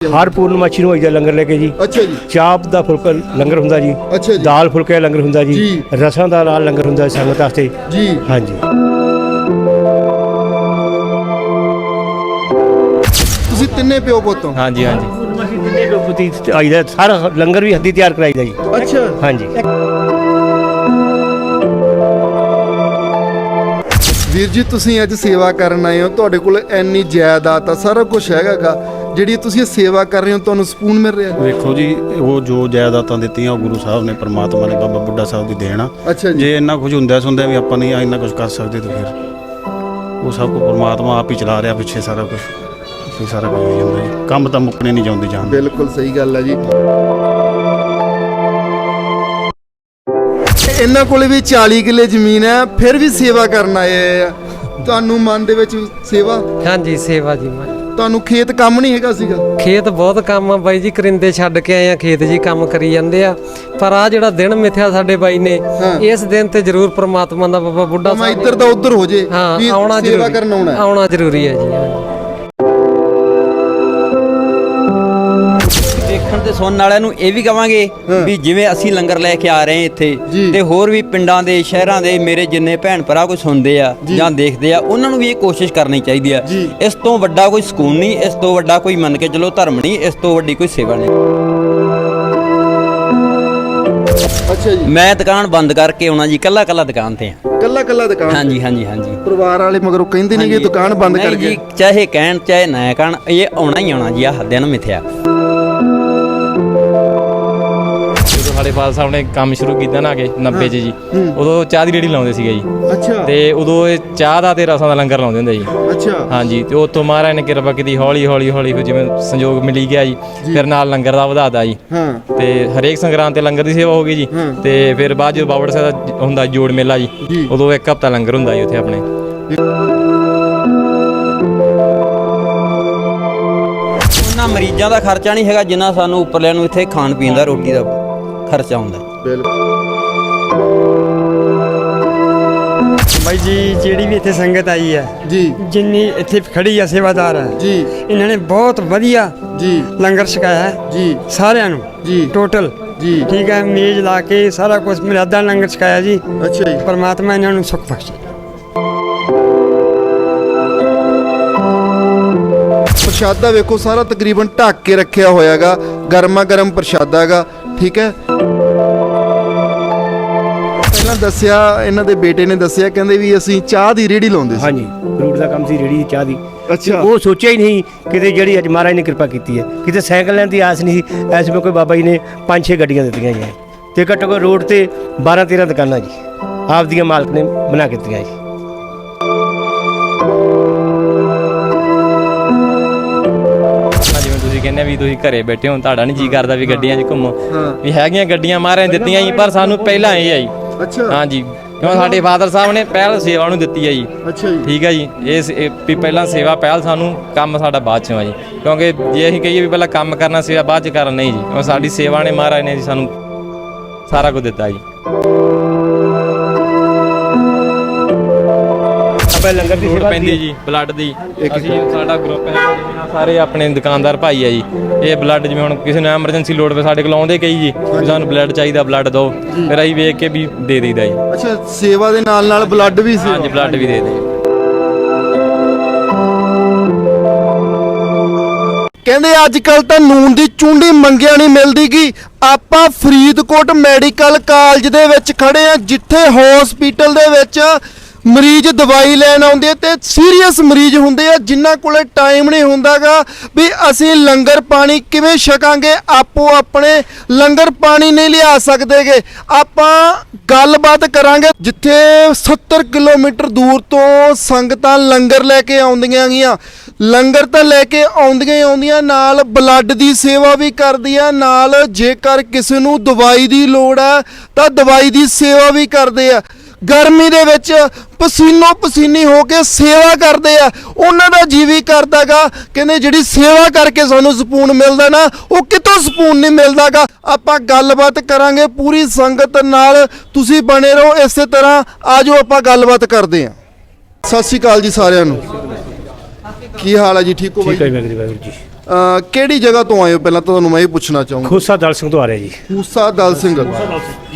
ਹਰ ਪੂਰਨਮਾਸ਼ੀ ਨੂੰ ਹੋਈਦਾ ਲੰਗਰ ਲੈ ਕੇ ਜੀ। ਅੱਛਾ ਜੀ। ਚਾਪ ਦਾ ਫੁਲਕਾ ਲੰਗਰ ਹੁੰਦਾ ਜੀ। ਅੱਛਾ ਜੀ। ਦਾਲ ਫੁਲਕੇ ਦਾ ਲੰਗਰ ਹੁੰਦਾ ਜੀ। ਜੀ। ਰਸਾਂ ਦਾ ਨਾਲ ਲੰਗਰ ਹੁੰਦਾ ਸੰਗਤ ਵਾਸਤੇ। ਜੀ। ਹਾਂਜੀ। ਤੁਸੀਂ ਤਿੰਨੇ ਪਿਓ ਪੁੱਤੋਂ ਹਾਂਜੀ ਹਾਂਜੀ। ਪੂਰਨਮਾਸ਼ੀ ਦਿਨੇ ਲੋਪਤੀ ਆਈਦਾ ਸਾਰਾ ਲੰਗਰ ਵੀ ਹੱਦੀ ਤਿਆਰ ਕਰਾਈਦਾ ਜੀ। ਅੱਛਾ। ਹਾਂਜੀ। ਵੀਰ ਜੀ ਤੁਸੀਂ ਅੱਜ ਸੇਵਾ ਕਰਨ ਆਏ ਹੋ। ਤੁਹਾਡੇ ਕੋਲ ਇੰਨੀ ਜਾਇਦਾਦ ਆ ਸਾਰਾ ਕੁਝ ਹੈਗਾਗਾ। ਜਿਹੜੀ ਤੁਸੀਂ ਸੇਵਾ ਕਰ ਰਹੇ ਹੋ ਤੁਹਾਨੂੰ ਸਕੂਨ ਮਿਲ ਰਿਹਾ? ਵੇਖੋ ਜੀ ਉਹ ਜੋ ਜਾਇਦਾਦਾਂ ਦਿੱਤੀਆਂ ਉਹ ਗੁਰੂ ਸਾਹਿਬ ਨੇ ਪ੍ਰਮਾਤਮਾ ਨੇ ਬਾਬਾ ਬੁੱਢਾ ਸਾਹਿਬ ਦੀ ਦੇਣ ਆ। ਅੱਛਾ ਜੀ। ਜੇ ਇੰਨਾ ਕੁਝ ਹੁੰਦਾ ਸੁਣਦਾ ਵੀ ਆਪਾਂ ਨਹੀਂ ਇੰਨਾ ਕੁਝ ਕਰ ਸਕਦੇ ਤਾਂ ਫਿਰ ਉਹ ਸਭ ਕੁਝ ਪ੍ਰਮਾਤਮਾ ਆਪ ਹੀ ਚਲਾ ਰਿਹਾ ਪਿੱਛੇ ਸਾਰਾ ਕੁਝ ਸਾਰਾ ਕੁਝ ਹੋ ਜਾਂਦਾ ਜੀ। ਕੰਮ ਤਾਂ ਮੁੱਕਣੇ ਨਹੀਂ ਜਾਂਦੇ ਜਾਣ ਬਿਲਕੁਲ ਸਹੀ ਗੱਲ ਹੈ ਜੀ। ਇਹਨਾਂ ਕੋਲੇ ਵੀ 40 ਕਿੱਲੇ ਜ਼ਮੀਨ ਹੈ ਫਿਰ ਵੀ ਸੇਵਾ ਕਰਨ ਆਏ ਆ। ਤੁਹਾਨੂੰ ਮਨ ਦੇ ਵਿੱਚ ਸੇਵਾ? ਹਾਂਜੀ ਸੇਵਾ ਜੀ ਮੈਂ ਤੁਹਾਨੂੰ ਖੇਤ ਕੰਮ ਨਹੀਂ ਹੈਗਾ ਸੀਗਾ? ਖੇਤ ਬਹੁਤ ਕੰਮ ਆ ਬਾਈ ਜੀ ਕਰਿੰਦੇ ਛੱਡ ਕੇ ਆਏ ਆ ਖੇਤ ਜੀ ਕੰਮ ਕਰੀ ਜਾਂਦੇ ਆ। ਪਰ ਆ ਜਿਹੜਾ ਦਿਨ ਮਿਥਿਆ ਸਾਡੇ ਬਾਈ ਨੇ। ਇਸ ਦਿਨ ਤੇ ਜ਼ਰੂਰ ਪ੍ਰਮਾਤਮਾ ਦਾ ਬਾਬਾ ਬੁੱਢਾ ਮੈਂ ਸਾਹਿਬ ਇੱਧਰ ਦਾ ਉੱਧਰ ਹੋ ਜੇ ਹਾਂ ਵੀ ਆਉਣਾ ਸੇਵਾ ਜ਼ਰੂਰੀ ਕਰਨ ਆਉਣਾ ਹੈ। ਆਉਣਾ ਜ਼ਰੂਰੀ ਹੈ ਜੀ ਦੇਖਣ ਤੇ ਸੁਣਨ ਵਾਲਿਆਂ ਨੂੰ ਇਹ ਵੀ ਕਵਾਂਗੇ ਵੀ ਜਿਵੇਂ ਅਸੀਂ ਲੰਗਰ ਲੈ ਕੇ ਆ ਰਹੇ ਹਾਂ ਇੱਥੇ। ਤੇ ਹੋਰ ਵੀ ਪਿੰਡਾਂ ਦੇ ਸ਼ਹਿਰਾਂ ਦੇ ਮੇਰੇ ਜਿੰਨੇ ਭੈਣ ਭਰਾ ਕੋਈ ਸੁਣਦੇ ਆ ਜਾਂ। ਦੇਖਦੇ ਆ ਉਹਨਾਂ ਨੂੰ ਵੀ ਇਹ ਕੋਸ਼ਿਸ਼ ਕਰਨੀ ਚਾਹੀਦੀ ਆ। ਇਸ ਤੋਂ ਵੱਡਾ ਕੋਈ ਸਕੂਨ ਨਹੀਂ ਇਸ ਤੋਂ ਵੱਡਾ ਕੋਈ ਮੰਨ ਕੇ ਚਲੋ ਧਰਮ ਨਹੀਂ ਇਸ ਤੋਂ ਵੱਡੀ ਕੋਈ ਸੇਵਾ ਨਹੀਂ। ਅੱਛਾ ਜੀ। ਮੈਂ ਦੁਕਾਨ ਬੰਦ ਕਰਕੇ ਆਉਣਾ ਜੀ ਕੱਲਾ ਕੱਲਾ ਦੁਕਾਨ ਤੇ ਆ। ਕੱਲਾ ਕੱਲਾ ਦੁਕਾਨ ਹਾਂਜੀ ਹਾਂਜੀ ਹਾਂਜੀ। ਪਰਿਵਾਰ ਵਾਲੇ ਮਗਰੋਂ ਕਹਿੰਦੇ ਨਹੀਂ ਕਿ। ਦੁਕਾਨ ਬੰਦ ਨਹੀਂ ਕਰ ਜੀ ਗਏ ਚਾਹੇ ਕਹਿਣ ਚਾਹੇ ਨਾ ਕਹਿਣ ਇਹ ਆਉਣਾ ਹੀ ਆਉਣਾ ਜੀ ਆ ਦਿਨ ਮਿਥਿਆ। ਸਾਡੇ ਫਾਦਰ ਸਾਹਿਬ ਨੇ ਕੰਮ ਸ਼ੁਰੂ ਕੀਤਾ ਨਾ ਕਿ 90 ਚ ਜੀ। ਉਦੋਂ ਚਾਹ ਦੀ ਰੇੜੀ ਲਾਉਂਦੇ ਸੀਗੇ ਜੀ। ਅੱਛਾ। ਤੇ ਉਦੋਂ ਇਹ ਚਾਹ ਦਾ ਤੇ ਰਸਾਂ ਦਾ ਲੰਗਰ ਲਾਉਂਦੇ ਹੁੰਦੇ ਜੀ। ਅੱਛਾ। ਹਾਂਜੀ ਤੇ ਉਤੋਂ ਮਹਾਰਾਜ ਨੇ ਕਿਰਪਾ ਕੀਤੀ ਹੌਲੀ ਹੌਲੀ ਹੌਲੀ ਫਿਰ ਜਿਵੇਂ ਸੰਯੋਗ ਮਿਲੀ ਗਿਆ ਜੀ ਫਿਰ ਨਾਲ ਲੰਗਰ ਦਾ ਵਧਾਤਾ ਜੀ। ਹਾਂ। ਤੇ ਹਰੇਕ ਸੰਗਰਾਂਦ ਤੇ ਲੰਗਰ ਦੀ ਸੇਵਾ ਹੋ ਗਈ ਜੀ। ਤੇ ਫਿਰ ਬਾਅਦ ਜਦੋਂ ਬਾਬੜ ਸਾਹਿਬ ਦਾ ਹੁੰਦਾ ਜੋੜ ਮੇਲਾ ਜੀ। ਜੀ। ਉਦੋਂ ਇੱਕ ਹਫਤਾ ਲੰਗਰ ਹੁੰਦਾ ਜੀ ਉੱਥੇ ਆਪਣੇ। ਉਹਨਾਂ ਮਰੀਜ਼ਾਂ ਦਾ ਖਰਚਾ ਨਹੀਂ ਹੈਗਾ ਜਿੰਨਾ ਸਾਨੂੰ ਉੱਪਰਲਿਆਂ ਨੂੰ ਇੱਥੇ ਖਾਣ ਪੀਣ ਦਾ ਰੋਟੀ ਦਾ। ਖਰਚਾ ਹੁੰਦਾ ਬਿਲਕੁਲ ਬਾਈ ਜੀ ਜਿਹੜੀ ਵੀ ਇੱਥੇ ਸੰਗਤ ਆਈ ਹੈ ਜੀ। ਜਿੰਨੀ ਇੱਥੇ ਖੜੀ ਆ ਸੇਵਾਦਾਰ ਹੈ ਜੀ। ਇਹਨਾਂ ਨੇ ਬਹੁਤ ਵਧੀਆ ਜੀ। ਲੰਗਰ ਛਕਾਇਆ ਹੈ ਜੀ। ਸਾਰਿਆਂ ਨੂੰ। ਜੀ। ਟੋਟਲ ਜੀ। ਠੀਕ ਹੈ ਮੇਜ਼ ਲਾ ਕੇ ਸਾਰਾ ਕੁਝ ਮਰਿਆਦਾ ਲੰਗਰ ਛਕਾਇਆ ਜੀ। ਅੱਛਾ ਜੀ। ਪਰਮਾਤਮਾ ਇਹਨਾਂ ਨੂੰ ਸੁਖ ਬਖਸ਼ੇ। ਪ੍ਰਸ਼ਾਦਾ ਵੇਖੋ ਸਾਰਾ ਤਕਰੀਬਨ ਢੱਕ ਕੇ ਰੱਖਿਆ ਹੋਇਆਗਾ ਗਰਮਾ ਗਰਮ ਪ੍ਰਸ਼ਾਦਾ ਹੈਗਾ ਠੀਕ ਹੈ? ਪਹਿਲਾਂ ਦੱਸਿਆ ਇਹਨਾਂ ਦੇ ਬੇਟੇ ਨੇ ਦੱਸਿਆ ਕਹਿੰਦੇ ਵੀ ਅਸੀਂ ਚਾਹ ਦੀ ਰੇੜੀ ਲਾਉਂਦੇ ਸੀ। ਹਾਂਜੀ ਫਰੂਟ ਦਾ ਕੰਮ ਸੀ ਰੇੜੀ ਚਾਹ ਦੀ। ਅੱਛਾ। ਉਹ ਸੋਚਿਆ ਹੀ ਨਹੀਂ ਕਿਤੇ ਜਿਹੜੀ ਅੱਜ ਮਹਾਰਾਜ ਨੇ ਕਿਰਪਾ ਕੀਤੀ ਹੈ। ਕਿਤੇ ਸਾਈਕਲ ਲੈਣ ਦੀ ਆਸ ਨਹੀਂ ਸੀ। ਐਸੇ ਵਿੱਚ ਕੋਈ ਬਾਬਾ ਜੀ ਨੇ ਪੰਜ ਛੇ ਗੱਡੀਆਂ ਦਿੱਤੀਆਂ ਜੀ। ਤੇ ਘੱਟੋ ਘੱਟ ਰੋਡ ਤੇ 12 13 ਦੁਕਾਨਾਂ ਜੀ। ਆਪ ਦੀਆਂ ਮਾਲਕ ਨੇ ਬਣਾ ਕੇ ਦਿੱਤੀਆਂ ਜੀ। ਹਾਂ, ਜਿਵੇਂ ਤੁਸੀਂ ਕਹਿੰਦੇ ਵੀ ਤੁਸੀਂ ਘਰੇ ਬੈਠੇ ਹੋ ਤੁਹਾਡਾ ਨਹੀਂ ਜੀ ਕਰਦਾ ਵੀ ਗੱਡੀਆਂ 'ਚ ਘੁੰਮੋ। ਵੀ ਹੈਗੀਆਂ ਗੱਡੀਆਂ ਮਹਾਰਾਜ ਨੇ ਦਿੱਤੀਆਂ ਜੀ ਪਰ ਸਾਨੂੰ ਪਹਿਲਾਂ ਇਹ ਆਈ। ਅੱਛਾ। ਹਾਂਜੀ। ਕਿਉਂ ਸਾਡੇ ਫਾਦਰ ਸਾਹਿਬ ਨੇ ਪਹਿਲ ਸੇਵਾ ਨੂੰ ਦਿੱਤੀ ਹੈ ਜੀ। ਅੱਛਾ ਜੀ। ਠੀਕ ਹੈ ਜੀ। ਇਹ ਸ- ਇਹ ਵੀ ਪਹਿਲਾਂ ਸੇਵਾ ਪਹਿਲ ਸਾਨੂੰ ਕੰਮ ਸਾਡਾ ਬਾਅਦ ਚ ਆ ਜੀ। ਕਿਉਂਕਿ ਜੇ ਅਸੀਂ ਕਹੀਏ ਵੀ ਪਹਿਲਾਂ ਕੰਮ ਕਰਨਾ ਸੇਵਾ ਬਾਅਦ ਚ ਕਰਨਾ ਨਹੀਂ ਜੀ। ਕਿਉਂ ਸਾਡੀ ਸੇਵਾ ਨੇ ਮਹਾਰਾਜ ਨੇ ਜੀ ਸਾਨੂੰ ਸਾਰਾ ਕੁਝ ਦਿੱਤਾ ਜੀ। ਆਪਾਂ ਲੰਗਰ ਦੀ ਲੋੜ ਸੇਵਾ ਪੈਂਦੀ ਜੀ ਬਲੱਡ ਦੀ। ਅਸੀਂ ਸਾਡਾ ਗਰੁੱਪ ਹੈ ਆਹ ਸਾਰੇ ਆਪਣੇ ਦੁਕਾਨਦਾਰ ਭਾਈ ਆ ਜੀ। ਇਹ ਬਲੱਡ ਜਿਵੇਂ ਹੁਣ ਕਿਸੇ ਨੂੰ ਐਮਰਜੈਂਸੀ ਲੋੜ ਪਏ ਸਾਡੇ ਕੋਲ ਆਉਂਦੇ ਕਈ ਜੀ। ਵੀ ਸਾਨੂੰ ਬਲੱਡ ਚਾਹੀਦਾ ਬਲੱਡ ਦਿਓ। ਫਿਰ ਅਸੀਂ ਵੇਖ ਕੇ ਵੀ ਦੇ ਦੇਈਦਾ ਜੀ। ਅੱਛਾ ਸੇਵਾ ਦੇ ਨਾਲ ਨਾਲ ਬਲੱਡ ਵੀ ਸੀ ਹਾਂਜੀ ਬਲੱਡ ਵੀ ਦੇ ਦੇ ਕਹਿੰਦੇ ਅੱਜ ਕੱਲ ਤਾਂ ਨੂਨ ਦੀ ਚੁੰਡੀ ਮੰਗਿਆ ਨਹੀਂ ਮਿਲਦੀ ਗੀ। ਆਪਾਂ ਫਰੀਦਕੋਟ ਮੈਡੀਕਲ ਕਾਲਜ ਦੇ ਵਿੱਚ ਖੜੇ ਆ ਜਿੱਥੇ ਹਸਪੀਟਲ ਦੇ ਵਿੱਚ ਮਰੀਜ਼ ਦਵਾਈ ਲੈਣ ਆਉਂਦੇ ਆ ਤੇ ਸੀਰੀਅਸ ਮਰੀਜ਼ ਹੁੰਦੇ ਆ, ਜਿਨ੍ਹਾਂ ਕੋਲੇ ਟਾਈਮ ਨਹੀਂ ਹੁੰਦਾਗਾ ਵੀ ਅਸੀਂ ਲੰਗਰ ਪਾਣੀ ਕਿਵੇਂ ਛਕਾਂਗੇ, ਆਪੋ ਆਪਣੇ ਲੰਗਰ ਪਾਣੀ ਨਹੀਂ ਲਿਆ ਸਕਦੇਗੇ। ਆਪਾਂ ਗੱਲਬਾਤ ਕਰਾਂਗੇ ਜਿੱਥੇ 70 ਕਿਲੋਮੀਟਰ ਦੂਰ ਤੋਂ ਸੰਗਤਾਂ ਲੰਗਰ ਲੈ ਕੇ ਆਉਂਦੀਆਂ ਗੀਆਂ। ਲੰਗਰ ਤਾਂ ਲੈ ਕੇ ਆਉਂਦੀਆਂ ਹੀ ਆਉਂਦੀਆਂ, ਨਾਲ ਬਲੱਡ ਦੀ ਸੇਵਾ ਵੀ ਕਰਦੀਆਂ, ਨਾਲ ਜੇਕਰ ਕਿਸੇ ਨੂੰ ਦਵਾਈ ਦੀ ਲੋੜ ਹੈ ਤਾਂ ਦਵਾਈ ਦੀ ਸੇਵਾ ਵੀ ਕਰਦੇ ਆ। ਗਰਮੀ ਦੇ ਵਿੱਚ ਪਸੀਨੋ ਪਸੀਨੀ ਹੋ ਕੇ ਸੇਵਾ ਕਰਦੇ ਆ ਉਹਨਾਂ ਦਾ ਜੀ ਵੀ ਕਰਦਾਗਾ। ਕਹਿੰਦੇ ਜਿਹੜੀ ਸੇਵਾ ਕਰਕੇ ਸਾਨੂੰ ਸਕੂਨ ਮਿਲਦਾ ਨਾ ਉਹ ਕਿਤੋਂ ਸਕੂਨ ਨਹੀਂ ਮਿਲਦਾਗਾ। ਆਪਾਂ ਗੱਲਬਾਤ ਕਰਾਂਗੇ ਪੂਰੀ ਸੰਗਤ ਨਾਲ। ਤੁਸੀਂ ਬਣੇ ਰਹੋ ਇਸੇ ਤਰ੍ਹਾਂ ਆਜੋ ਆਪਾਂ ਗੱਲਬਾਤ ਕਰਦੇ ਆ। ਸਤਿ ਸ਼੍ਰੀ ਅਕਾਲ ਜੀ ਸਾਰਿਆਂ ਨੂੰ। ਕੀ ਹਾਲ ਹੈ ਜੀ? ਠੀਕ ਹੋ ਬਾਈ? ਠੀਕ ਹੈ ਜੀ। ਕਿਹੜੀ ਜਗ੍ਹਾ ਤੋਂ ਆਏ ਹੋ? ਪਹਿਲਾਂ ਤਾਂ ਤੁਹਾਨੂੰ ਮੈਂ ਇਹ ਪੁੱਛਣਾ ਚਾਹੂੰਗਾ। ਖੋਸਾ ਦਲ ਸਿੰਘ ਤੋਂ ਆ ਰਿਹਾ ਜੀ। ਖੂਸਾ ਦਲ ਸਿੰਘ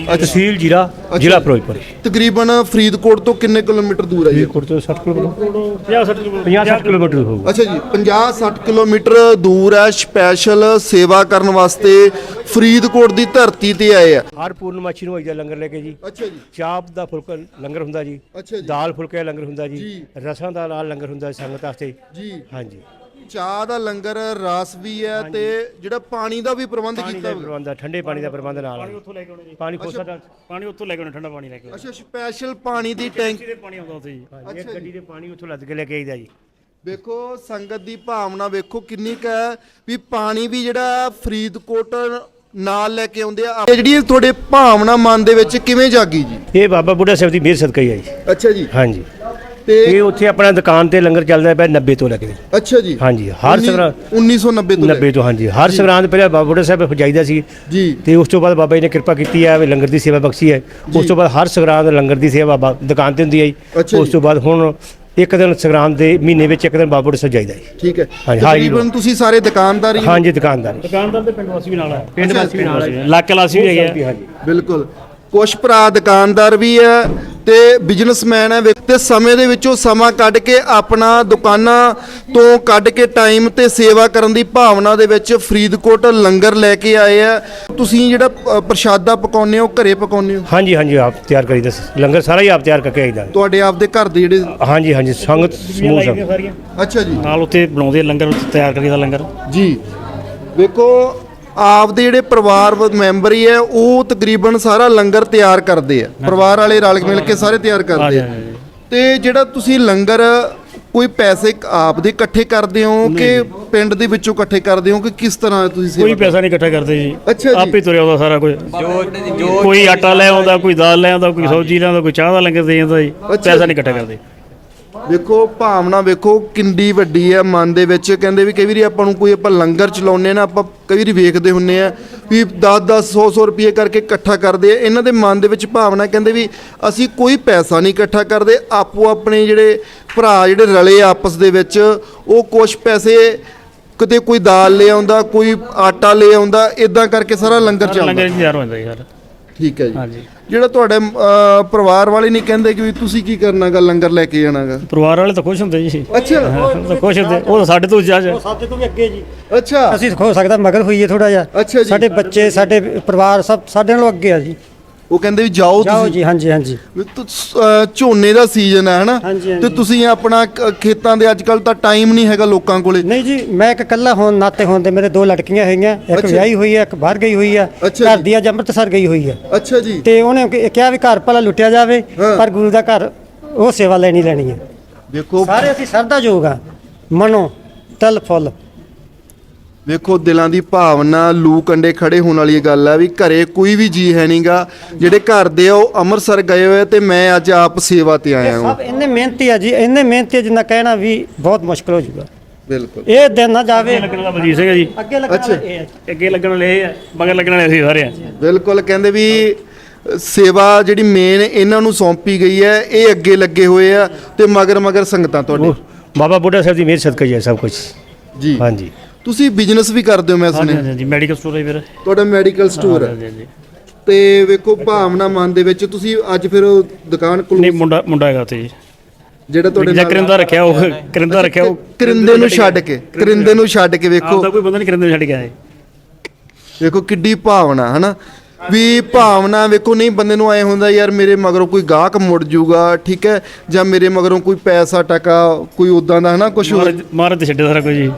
ਤਹਿਸੀਲ ਜੀਰਾ ਜ਼ਿਲ੍ਹਾ ਫਿਰੋਜ਼ਪੁਰ। ਤਕਰੀਬਨ ਫਰੀਦਕੋਟ ਤੋਂ ਕਿੰਨੇ ਕਿਲੋਮੀਟਰ ਦੂਰ ਹੈ ਜੀ? ਫਰੀਦਕੋਟ ਤੋਂ 60 ਕਿਲੋਮੀਟਰ। 50 60 ਕਿਲੋਮੀਟਰ। 50 60 ਕਿਲੋਮੀਟਰ। ਹੋਊਗਾ। ਅੱਛਾ ਜੀ 50-60 ਕਿਲੋਮੀਟਰ ਦੂਰ ਹੈ ਸਪੈਸ਼ਲ ਸੇਵਾ ਕਰਨ ਵਾਸਤੇ ਫਰੀਦਕੋਟ ਦੀ ਧਰਤੀ ਤੇ ਆਏ ਆ। ਹਰ ਪੂਰਨਮਾਸ਼ੀ ਨੂੰ ਆਈਦਾ ਲੰਗਰ ਲੈ ਕੇ ਜੀ। ਅੱਛਾ ਜੀ। ਚਾਪ ਦਾ ਫੁਲਕਾ ਲੰਗਰ ਹੁੰਦਾ ਜੀ। ਅੱਛਾ ਜੀ। ਦਾਲ ਫੁਲਕੇ ਦਾ ਲੰਗਰ ਹੁੰਦਾ ਜੀ। ਜੀ। ਰਸਾਂ ਦਾ ਨਾਲ ਲੰਗਰ ਹੁੰਦਾ ਜੀ ਸੰਗਤ ਵਾਸਤੇ। ਜੀ। ਹਾਂਜੀ। ਚਾਹ ਦਾ ਲੰਗਰ ਰਸ ਵੀ ਹੈ ਤੇ ਜਿਹੜਾ ਪਾਣੀ ਦਾ ਵੀ ਪ੍ਰਬੰਧ ਪਾਣੀ ਕੀਤਾ ਦਾ ਹੋਇਆ। ਪ੍ਰਬੰਧ ਆ, ਠੰਡੇ ਪਾਣੀ ਦਾ ਪ੍ਰਬੰਧ ਨਾਲ। ਆ। ਉੱਥੋਂ ਲੈ ਕੇ ਆਉਣੇ ਜੀ। ਪਾਣੀ ਖੋਸਾ ਦਾ ਪਾਣੀ ਉੱਥੋਂ ਲੈ ਕੇ ਆਉਣੇ ਠੰਡਾ ਪਾਣੀ ਲੈ ਕੇ ਆਉਣੇ। ਅੱਛਾ ਸਪੈਸ਼ਲ ਪਾਣੀ ਦੀ ਟੈਂਕ ਕਿਤੇ ਪਾਣੀ ਆਉਂਦਾ ਉੱਥੇ ਜੀ? ਹਾਂਜੀ, ਇੱਕ ਗੱਡੀ ਦੇ ਪਾਣੀ ਉੱਥੋਂ ਲੱਦ ਕੇ ਲੈ ਕੇ ਆਈਦਾ ਜੀ। ਵੇਖੋ ਸੰਗਤ ਦੀ ਭਾਵਨਾ ਵੇਖੋ ਕਿੰਨੀ ਕੁ ਹੈ ਵੀ ਪਾਣੀ ਵੀ ਜਿਹੜਾ ਫਰੀਦਕੋਟ ਨਾਲ ਲੈ ਕੇ ਆਉਂਦੇ ਆ। ਇਹ ਜਿਹੜੀ ਤੁਹਾਡੇ ਭਾਵਨਾ ਮਨ ਦੇ ਵਿੱਚ ਕਿਵੇਂ ਜਾਗੀ ਜੀ? ਇਹ ਬਾਬਾ ਬੁੱਢਾ ਸਾਹਿਬ ਦੀ ਮਿਹਰ ਸਦਕਾ ਹੀ ਆ ਜੀ। ਅੱਛਾ ਜੀ। ਹਾਂਜੀ। ਤੇ ਇਹ ਉੱਥੇ ਆਪਣਾ ਦੁਕਾਨ ਤੇ ਲੰਗਰ ਚੱਲਦਾ ਪਿਆ 90 ਤੋਂ ਲੱਗਦੇ ਅੱਛਾ ਜੀ। ਹਾਂਜੀ ਹਰ ਉੱਨੀ- ਸਗਰਾ 1990 ਤੋਂ ਲੈ 90 ਤੋਂ ਹਾਂਜੀ। ਹਰ ਸੰਗਰਾਂਦ ਪਹਿਲਾਂ ਬਾਬਾ ਬੁੱਢਾ ਸਾਹਿਬ ਜਾਈਦਾ ਸੀ ਜੀ। ਤੇ ਉਸ ਤੋਂ ਬਾਅਦ ਬਾਬਾ ਜੀ ਨੇ ਕਿਰਪਾ ਕੀਤੀ ਹੈ ਵੀ ਲੰਗਰ ਦੀ ਸੇਵਾ ਬਖਸ਼ੀ ਹੈ। ਉਸ ਤੋਂ ਬਾਅਦ ਹਰ ਸੰਗਰਾਂਦ ਲੰਗਰ ਦੀ ਸੇਵਾ ਬਾ- ਦੁਕਾਨ ਤੇ ਹੁੰਦੀ ਹੈ ਜੀ। ਉਸ। ਤੋਂ ਬਾਅਦ ਹੁਣ ਇੱਕ ਦਿਨ ਸੰਗਰਾਂਦ ਦੇ ਮਹੀਨੇ ਵਿੱਚ ਇੱਕ ਦਿਨ ਬਾਬਾ ਬੁੱਢਾ ਸਾਹਿਬ ਜਾਈਦਾ ਜੀ। ਠੀਕ ਹੈ। ਹਾਂਜੀ, ਹਾਂ ਜੀ। ਤਕਰੀਬਨ ਤੁਸੀਂ ਸਾਰੇ ਦੁਕਾਨਦਾਰ ਹੀ ਹੋ? ਹਾਂਜੀ ਦੁਕਾਨਦਾਰ। ਦੁਕਾਨਦਾਰ ਦੇ ਪਿੰਡ ਵਾਸੀ ਵੀ ਨਾਲ ਆ। ਪਿੰਡ ਵਾਸੀ ਵੀ ਨਾਲ ਹੈ ਲੱਕ ਲਾਸੀ ਵੀ ਹੈਗੇ ਆ। ਹਾਂਜੀ। ਬਿਲਕੁਲ। ਕੁਛ ਭਰਾ ਦੁਕਾਨਦਾਰ ਵੀ ਹੈ ਤੇ ਬਿਜ਼ਨਸਮੈਨ ਹੈ ਵੇਖ- ਤੇ ਸਮੇਂ ਦੇ ਵਿੱਚੋਂ ਸਮਾਂ ਕੱਢ ਕੇ ਆਪਣਾ ਦੁਕਾਨਾਂ ਤੋਂ ਕੱਢ ਕੇ ਟਾਈਮ ਤੇ ਸੇਵਾ ਕਰਨ ਦੀ ਭਾਵਨਾ ਦੇ ਵਿੱਚ ਫਰੀਦਕੋਟ ਲੰਗਰ ਲੈ ਕੇ ਆਏ ਆ। ਤੁਸੀਂ ਜਿਹੜਾ ਅ, ਪ੍ਰਸ਼ਾਦਾ ਪਕਾਉਂਦੇ ਹੋ ਘਰੇ ਪਕਾਉਂਦੇ ਹੋ? ਹਾਂਜੀ ਹਾਂਜੀ ਆਪ ਤਿਆਰ ਕਰੀਦਾ ਲੰਗਰ ਸਾਰਾ ਹੀ ਆਪ ਤਿਆਰ ਕਰਕੇ ਆਈਦਾ ਤੁਹਾਡੇ ਆਪਦੇ ਘਰ ਦੇ ਜਿਹੜੇ ਹਾਂਜੀ ਹਾਂਜੀ ਸੰਗਤ ਸਮੂਹ ਸਭ। ਸਾਰੀਆਂ। ਅੱਛਾ ਜੀ। ਨਾਲ ਉੱਥੇ ਬਣਾਉਂਦੇ ਆ ਲੰਗਰ ਉੱਥੇ ਤਿਆਰ ਕਰੀਦਾ ਲੰਗਰ। ਜੀ। ਵੇਖੋ ਆਪਦੇ ਜਿਹੜੇ ਪਰਿਵਾਰ ਮੈਂਬਰ ਹੀ ਹੈ ਉਹ ਤਕਰੀਬਨ ਸਾਰਾ ਲੰਗਰ ਤਿਆਰ ਕਰਦੇ ਆ। ਪਰਿਵਾਰ ਵਾਲੇ ਰਲ ਮਿਲ ਕੇ ਸਾਰੇ ਤਿਆਰ ਕਰਦੇ ਆ। ਤੇ ਜਿਹੜਾ ਤੁਸੀਂ ਲੰਗਰ ਕੋਈ ਪੈਸੇ ਆਪ ਦੇ ਇਕੱਠੇ ਕਰਦੇ ਹੋ ਕਿ ਪਿੰਡ ਦੇ ਵਿੱਚੋਂ ਇਕੱਠੇ ਕਰਦੇ ਹੋ ਕਿ ਕਿਸ ਤਰ੍ਹਾਂ ਤੁਸੀਂ ਸੇਵਾ ਕੋਈ ਪੈਸਾ ਨਹੀਂ ਇਕੱਠਾ ਕਰਦੇ ਜੀ। ਆਪੇ ਤੁਰਿਆ ਆਉਂਦਾ ਸਾਰਾ ਕੁਝ। ਕੋਈ ਆਟਾ ਲੈ ਆਉਂਦਾ ਕੋਈ ਦਾਲ ਲੈ ਆਉਂਦਾ ਕੋਈ ਸਬਜ਼ੀ ਲੈ ਆਉਂਦਾ ਕੋਈ ਚਾਹ ਦਾ ਲੰਗਰ ਦੇ ਜਾਂਦਾ ਜੀ। ਪੈਸਾ ਨਹੀਂ ਇਕੱਠਾ ਕਰਦੇ। ਵੇਖੋ ਭਾਵਨਾ ਵੇਖੋ ਕਿੰਡੀ ਵੱਡੀ ਹੈ ਮਨ ਦੇ ਵਿੱਚ। ਕਹਿੰਦੇ ਵੀ ਕਈ ਵਾਰੀ ਆਪਾਂ ਨੂੰ ਕੋਈ ਆਪਾਂ ਲੰਗਰ ਚਲਾਉਂਦੇ ਨਾ ਆਪਾਂ ਕਈ ਵਾਰੀ ਵੇਖਦੇ ਹੁੰਨੇ ਆ ਵੀ 10 10 100 100 ਰੁਪਏ ਕਰਕੇ ਇਕੱਠਾ ਕਰਦੇ ਆ। ਇਹਨਾਂ ਦੇ ਮਨ ਦੇ ਵਿੱਚ ਭਾਵਨਾ ਕਹਿੰਦੇ ਵੀ ਅਸੀਂ ਕੋਈ ਪੈਸਾ ਨਹੀਂ ਇਕੱਠਾ ਕਰਦੇ ਆਪੋ ਆਪਣੇ ਜਿਹੜੇ ਭਰਾ ਜਿਹੜੇ ਰਲੇ ਆਪਸ ਦੇ ਵਿੱਚ ਉਹ ਕੁਝ ਪੈਸੇ ਕਿਤੇ ਕੋਈ ਦਾਲ ਲੈ ਆਉਂਦਾ ਕੋਈ ਆਟਾ ਲੈ ਆਉਂਦਾ ਇਦਾਂ ਕਰਕੇ ਸਾਰਾ ਲੰਗਰ ਚੱਲਦਾ ਲੰਗਰ ਨਹੀਂ ਤਿਆਰ ਹੋ ਜਾਂਦਾ ਜੀ ਸਾਰਾ। ਠੀਕ ਹੈ ਜੀ। ਹਾਂਜੀ। ਜਿਹੜਾ ਤੁਹਾਡੇ ਅਹ, ਪਰਿਵਾਰ ਵਾਲੇ ਨਹੀਂ ਕਹਿੰਦੇ ਕਿ ਵੀ ਤੁਸੀਂ ਕੀ ਕਰਨਾਗਾ ਲੰਗਰ ਲੈ ਕੇ ਜਾਣਾਗਾ ਪਰਿਵਾਰ ਵਾਲੇ ਤਾਂ ਖੁਸ਼ ਹੁੰਦੇ ਜੀ। ਅੱਛਾ। ਉਹ ਤਾਂ ਖੁਸ਼ ਹੁੰਦੇ। ਉਹ ਤਾਂ ਸਾਡੇ ਤੋਂ ਜਾ। ਸਾਡੇ ਤੋਂ ਵੀ ਅੱਗੇ ਜੀ। ਅੱਛਾ। ਅਸੀਂ ਹੋ ਸਕਦਾ ਮਗਰ ਹੋਈਏ ਥੋੜਾ ਜਿਹਾ। ਅੱਛਾ ਜੀ। ਸਾਡੇ ਬੱਚੇ ਸਾਡੇ ਪਰਿਵਾਰ ਸਭ ਸਾਡੇ ਨਾਲੋਂ ਅੱਗੇ ਆ ਜੀ। ਉਹ ਕਹਿੰਦੇ ਵੀ ਜਾਓ ਜਾਓ ਤੁਸੀਂ। ਜੀ ਹਾਂਜੀ ਹਾਂਜੀ। ਵੀ ਤੁ- ਅਹ ਝੋਨੇ ਦਾ ਸੀਜ਼ਨ ਹੈ ਹਨਾ? ਹਾਂਜੀ, ਤੇ। ਤੁਸੀਂ ਆਪਣਾ ਕ- ਖੇਤਾਂ ਦੇ ਅੱਜ ਕੱਲ ਤਾਂ ਟਾਈਮ ਨਹੀਂ ਹੈਗਾ ਲੋਕਾਂ ਕੋਲੇ। ਨਹੀਂ ਜੀ ਮੈਂ ਇੱਕ ਇਕੱਲਾ ਹੋਣ ਨਾਤੇ ਹੋਣ ਦੇ ਮੇਰੇ ਦੋ ਲੜਕੀਆਂ ਹੈਗੀਆਂ। ਇੱਕ ਅੱਛਾ। ਵਿਆਹੀ ਹੋਈ ਹੈ ਇੱਕ ਬਾਹਰ ਗਈ ਹੋਈ ਹੈ। ਅੱਛਾ ਘਰ ਜੀ। ਦੀ ਅੱਜ ਅੰਮ੍ਰਿਤਸਰ ਗਈ ਹੋਈ ਹੈ। ਅੱਛਾ ਜੀ। ਤੇ ਉਹਨੇ ਕਿ- ਕਿਹਾ ਵੀ ਘਰ ਭਲਾ ਲੁੱਟਿਆ ਜਾਵੇ ਹਾਂ। ਪਰ ਗੁਰੂ ਦਾ ਘਰ ਉਹ ਸੇਵਾ ਲੈਣੀ ਲੈਣੀ ਹੈ। ਵੇਖੋ ਸਾਰੇ ਅਸੀਂ ਸਰਦਾ ਜੋਗ ਆ। ਮਨੋ ਤਲ ਫੁੱਲ। ਵੇਖੋ ਦਿਲਾਂ ਦੀ ਭਾਵਨਾ ਲੂ ਕੰਡੇ ਖੜੇ ਹੋਣ ਵਾਲੀ ਗੱਲ ਹੈ ਵੀ ਘਰੇ ਕੋਈ ਵੀ ਜੀ ਹੈ ਨਹੀਂਗਾ ਜਿਹੜੇ ਘਰ ਦੇ ਆ ਉਹ ਅੰਮ੍ਰਿਤਸਰ ਗਏ ਹੋਏ ਤੇ ਮੈਂ ਅੱਜ ਆਪ ਸੇਵਾ ਤੇ ਆਇਆ ਹਾਂ। ਸਭ ਇੰਨੇ ਮਿਹਨਤੀ ਆ ਜੀ ਇੰਨੇ ਮਿਹਨਤੀ ਆ ਜਿੰਨਾ ਕਹਿਣਾ ਵੀ ਬਹੁਤ ਮੁਸ਼ਕਲ ਹੋ ਜਾਊਗਾ ਬਿਲਕੁਲ। ਇਹ ਦਿਨ ਨਾ ਜਾਵੇ। ਲੱਗਣ ਦਾ ਬਲਜੀਤ ਸਿੰਘ ਹੈ ਜੀ। ਅੱਗੇ ਲੱਗਣਾ ਅੱਛਾ। ਇਹ ਹੈ ਅੱਗੇ ਲੱਗਣ ਵਾਲੇ ਇਹ ਆ ਮਗਰ ਲੱਗਣ ਵਾਲੇ ਅਸੀਂ ਸਾਰੇ ਆ। ਬਿਲਕੁਲ ਕਹਿੰਦੇ ਵੀ ਸੇਵਾ ਜਿਹੜੀ ਮੇਨ ਇਹਨਾਂ ਨੂੰ ਸੌਂਪੀ ਗਈ ਹੈ ਇਹ ਅੱਗੇ ਲੱਗੇ ਹੋਏ ਆ ਤੇ ਮਗਰ ਮਗਰ ਸੰਗਤਾਂ ਤੁਹਾਡੇ। ਬਾਬਾ ਬੁੱਢਾ ਸਾਹਿਬ ਦੀ ਮਿਹਰ ਸਦਕਾ ਹੀ ਹੈ ਸਭ ਕੁਝ ਜੀ। ਹਾਂਜੀ। ਤੁਸੀਂ ਬਿਜ਼ਨਸ ਵੀ ਕਰਦੇ ਹੋ ਮੈਂ ਹਾਂਜੀ ਸੁਣਿਆ। ਹਾਂਜੀ ਮੈਡੀਕਲ ਸਟੋਰ ਹੈ ਵੀਰ ਤੁਹਾਡਾ ਮੈਡੀਕਲ ਸਟੋਰ ਹੈ ਹਾਂਜੀ ਹਾਂਜੀ। ਤੇ ਵੇਖੋ ਭਾਵਨਾ ਮਨ ਦੇ ਵਿੱਚ ਤੁਸੀਂ ਅੱਜ ਫਿਰ ਉਹ ਦੁਕਾਨ ਕੋਲ ਨਹੀਂ ਮੁੰਡਾ ਮੁੰਡਾ ਹੈਗਾ ਜੀ। ਜਿਹੜਾ ਤੁਹਾਡੇ ਨਾਲ ਕਰਿੰਦਾ ਰੱਖਿਆ ਉਹ ਕਰਿੰਦਾ ਰੱਖਿਆ ਉਹ ਕਰਿੰਦੇ ਨੂੰ ਛੱਡ ਕੇ ਕਰਿੰਦੇ ਨੂੰ ਛੱਡ ਕੇ ਵੇਖੋ। ਆਪਦਾ ਕੋਈ ਬੰਦਾ ਨਹੀਂ ਕਰਿੰਦੇ ਨੂੰ ਛੱਡ ਗਿਆ ਹੈ ਵੇਖੋ ਕਿੱਡੀ ਭਾਵਨਾ ਹਨਾ? ਵੀ ਭਾਵਨਾ ਵੇਖੋ ਨਹੀਂ ਬੰਦੇ ਨੂੰ ਐ ਹੁੰਦਾ ਯਾਰ ਮੇਰੇ ਮਗਰੋਂ ਕੋਈ ਗਾਹਕ ਮੁੜ ਜੂਗਾ ਠੀਕ ਹੈ? ਜਾਂ ਮੇਰੇ ਮਗਰੋਂ ਕੋਈ ਪੈਸਾ ਟਕਾ ਕੋਈ ਉਦਾਂ ਦਾ ਹਨਾ ਕੁਝ ਮਹਾਰਾਜ ਮਹਾਰਾਜ ਤੇ ਛੱਡੇ ਸਾਰਾ ਕੁਝ ਜੀ।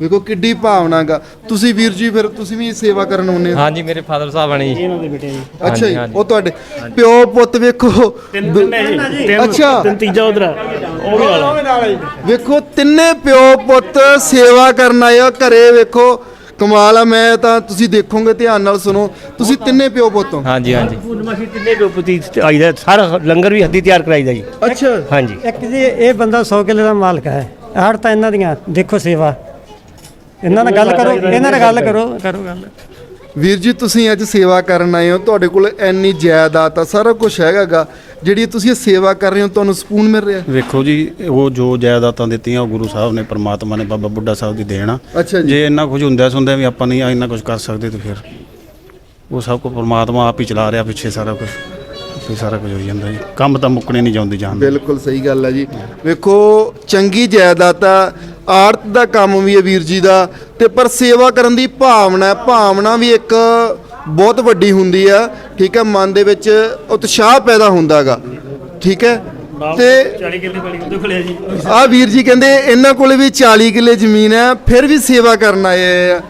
ਵੇਖੋ ਕਿੱਡੀ ਭਾਵਨਾ ਗਾ। ਤੁਸੀਂ ਵੀਰ ਜੀ ਫਿਰ ਤੁਸੀਂ ਵੀ ਸੇਵਾ ਕਰਨ ਆਉਂਦੇ ਹੋ? ਹਾਂਜੀ ਮੇਰੇ ਫਾਦਰ ਸਾਹਿਬ ਆਣੇ ਜੀ। ਇਹਨਾਂ ਦੇ ਬੇਟੇ ਜੀ। ਅੱਛਾ ਜੀ। ਉਹ ਤੁਹਾਡੇ ਪਿਓ ਪੁੱਤ ਵੇਖੋ। ਤਿੰਨ ਤਿੰਨ ਹੈ ਜੀ। ਤਿੰਨ ਅੱਛਾ। ਤਿੰਨ ਤੀਜਾ ਉਧਰ ਉਹ ਵੀ ਨਾਲ ਵੇਖੋ ਤਿੰਨੇ ਪਿਓ ਪੁੱਤ ਸੇਵਾ ਕਰਨ ਆਏ ਹੋ ਘਰੇ ਵੇਖੋ। ਕਮਾਲ ਆ ਮੈਂ ਤਾਂ ਤੁਸੀਂ ਦੇਖੋਗੇ ਧਿਆਨ ਨਾਲ ਸੁਣੋ। ਤੁਸੀਂ ਤਿੰਨੇ ਪਿਓ ਪੁੱਤ ਹੋ? ਹਾਂਜੀ ਹਾਂਜੀ। ਪੂਰਨਮਾਸ਼ੀ ਤਿੰਨੇ ਰੂਪਤੀ ਆਈਦਾ। ਸਾਰਾ ਲੰਗਰ ਵੀ ਹੱਦੀ ਤਿਆਰ ਕਰਾਈਦਾ ਜੀ। ਅੱਛਾ। ਹਾਂਜੀ। ਇੱਕ ਜੀ ਇਹ ਬੰਦਾ 100 ਕਿੱਲੇ ਦਾ ਮਾਲਕ ਹੈ। ਆੜ ਤਾਂ ਇਹਨਾਂ ਦੀਆਂ ਦੇਖੋ ਸੇਵਾ। ਇਹਨਾਂ ਨਾਲ ਗੱਲ ਕਰੋ ਇਹਨਾਂ ਨਾਲ ਗੱਲ ਕਰੋ ਕਰੋ ਗੱਲ। ਵੀਰ ਜੀ ਤੁਸੀਂ ਅੱਜ ਸੇਵਾ ਕਰਨ ਆਏ ਹੋ ਤੁਹਾਡੇ ਕੋਲ ਇੰਨੀ ਜਾਇਦਾਦ ਆ ਸਾਰਾ ਕੁਝ ਹੈਗਾਗਾ। ਜਿਹੜੀ ਤੁਸੀਂ ਇਹ ਸੇਵਾ ਕਰ ਰਹੇ ਹੋ ਤੁਹਾਨੂੰ ਸਕੂਨ ਮਿਲ ਰਿਹਾ? ਵੇਖੋ ਜੀ ਉਹ ਜੋ ਜਾਇਦਾਦਾਂ ਦਿੱਤੀਆਂ ਉਹ ਗੁਰੂ ਸਾਹਿਬ ਨੇ ਪ੍ਰਮਾਤਮਾ ਨੇ ਬਾਬਾ ਬੁੱਢਾ ਸਾਹਿਬ ਦੀ ਦੇਣ ਆ। ਅੱਛਾ ਜੀ। ਜੇ ਇੰਨਾ ਕੁਝ ਹੁੰਦਿਆ ਸੁਣਦਿਆਂ ਵੀ ਆਪਾਂ ਨਹੀਂ ਇੰਨਾ ਕੁਝ ਕਰ ਸਕਦੇ ਤੇ ਫਿਰ ਉਹ ਸਭ ਕੁਝ ਪ੍ਰਮਾਤਮਾ ਆਪ ਹੀ ਚਲਾ ਰਿਹਾ ਪਿੱਛੇ ਸਾਰਾ ਕੁਝ ਫਿਰ ਸਾਰਾ ਕੁਝ ਹੋ ਜਾਂਦਾ ਜੀ। ਕੰਮ ਤਾਂ ਮੁੱਕਣੇ ਨਹੀਂ ਜਾਂਦੇ ਜਾਣ ਦੇ। ਬਿਲਕੁਲ ਸਹੀ ਗੱਲ ਹੈ ਜੀ। ਵੇਖੋ ਚੰਗੀ ਜਾਇਦਾਦ ਆ ਆੜਤ ਦਾ ਕੰਮ ਵੀ ਹੈ ਵੀਰ ਜੀ ਦਾ ਤੇ ਪਰ ਸੇਵਾ ਕਰਨ ਦੀ ਭਾਵਨਾ ਹੈ। ਭਾਵਨਾ ਵੀ ਇੱਕ ਬਹੁਤ ਵੱਡੀ ਹੁੰਦੀ ਆ ਠੀਕ ਹੈ ਮਨ ਦੇ ਵਿੱਚ ਉਤਸ਼ਾਹ ਪੈਦਾ ਹੁੰਦਾਗਾ ਠੀਕ ਹੈ ਤੇ 40 ਕਿੱਲੇ ਵਾਲੀ ਉਹਦੇ ਕੋਲੇ ਆ ਜੀ ਆ ਵੀਰ ਜੀ ਕਹਿੰਦੇ ਇਹਨਾਂ ਕੋਲੇ ਵੀ 40 ਕਿੱਲੇ ਜ਼ਮੀਨ ਹੈ ਫਿਰ ਵੀ ਸੇਵਾ ਕਰਨ ਆਏ ਆ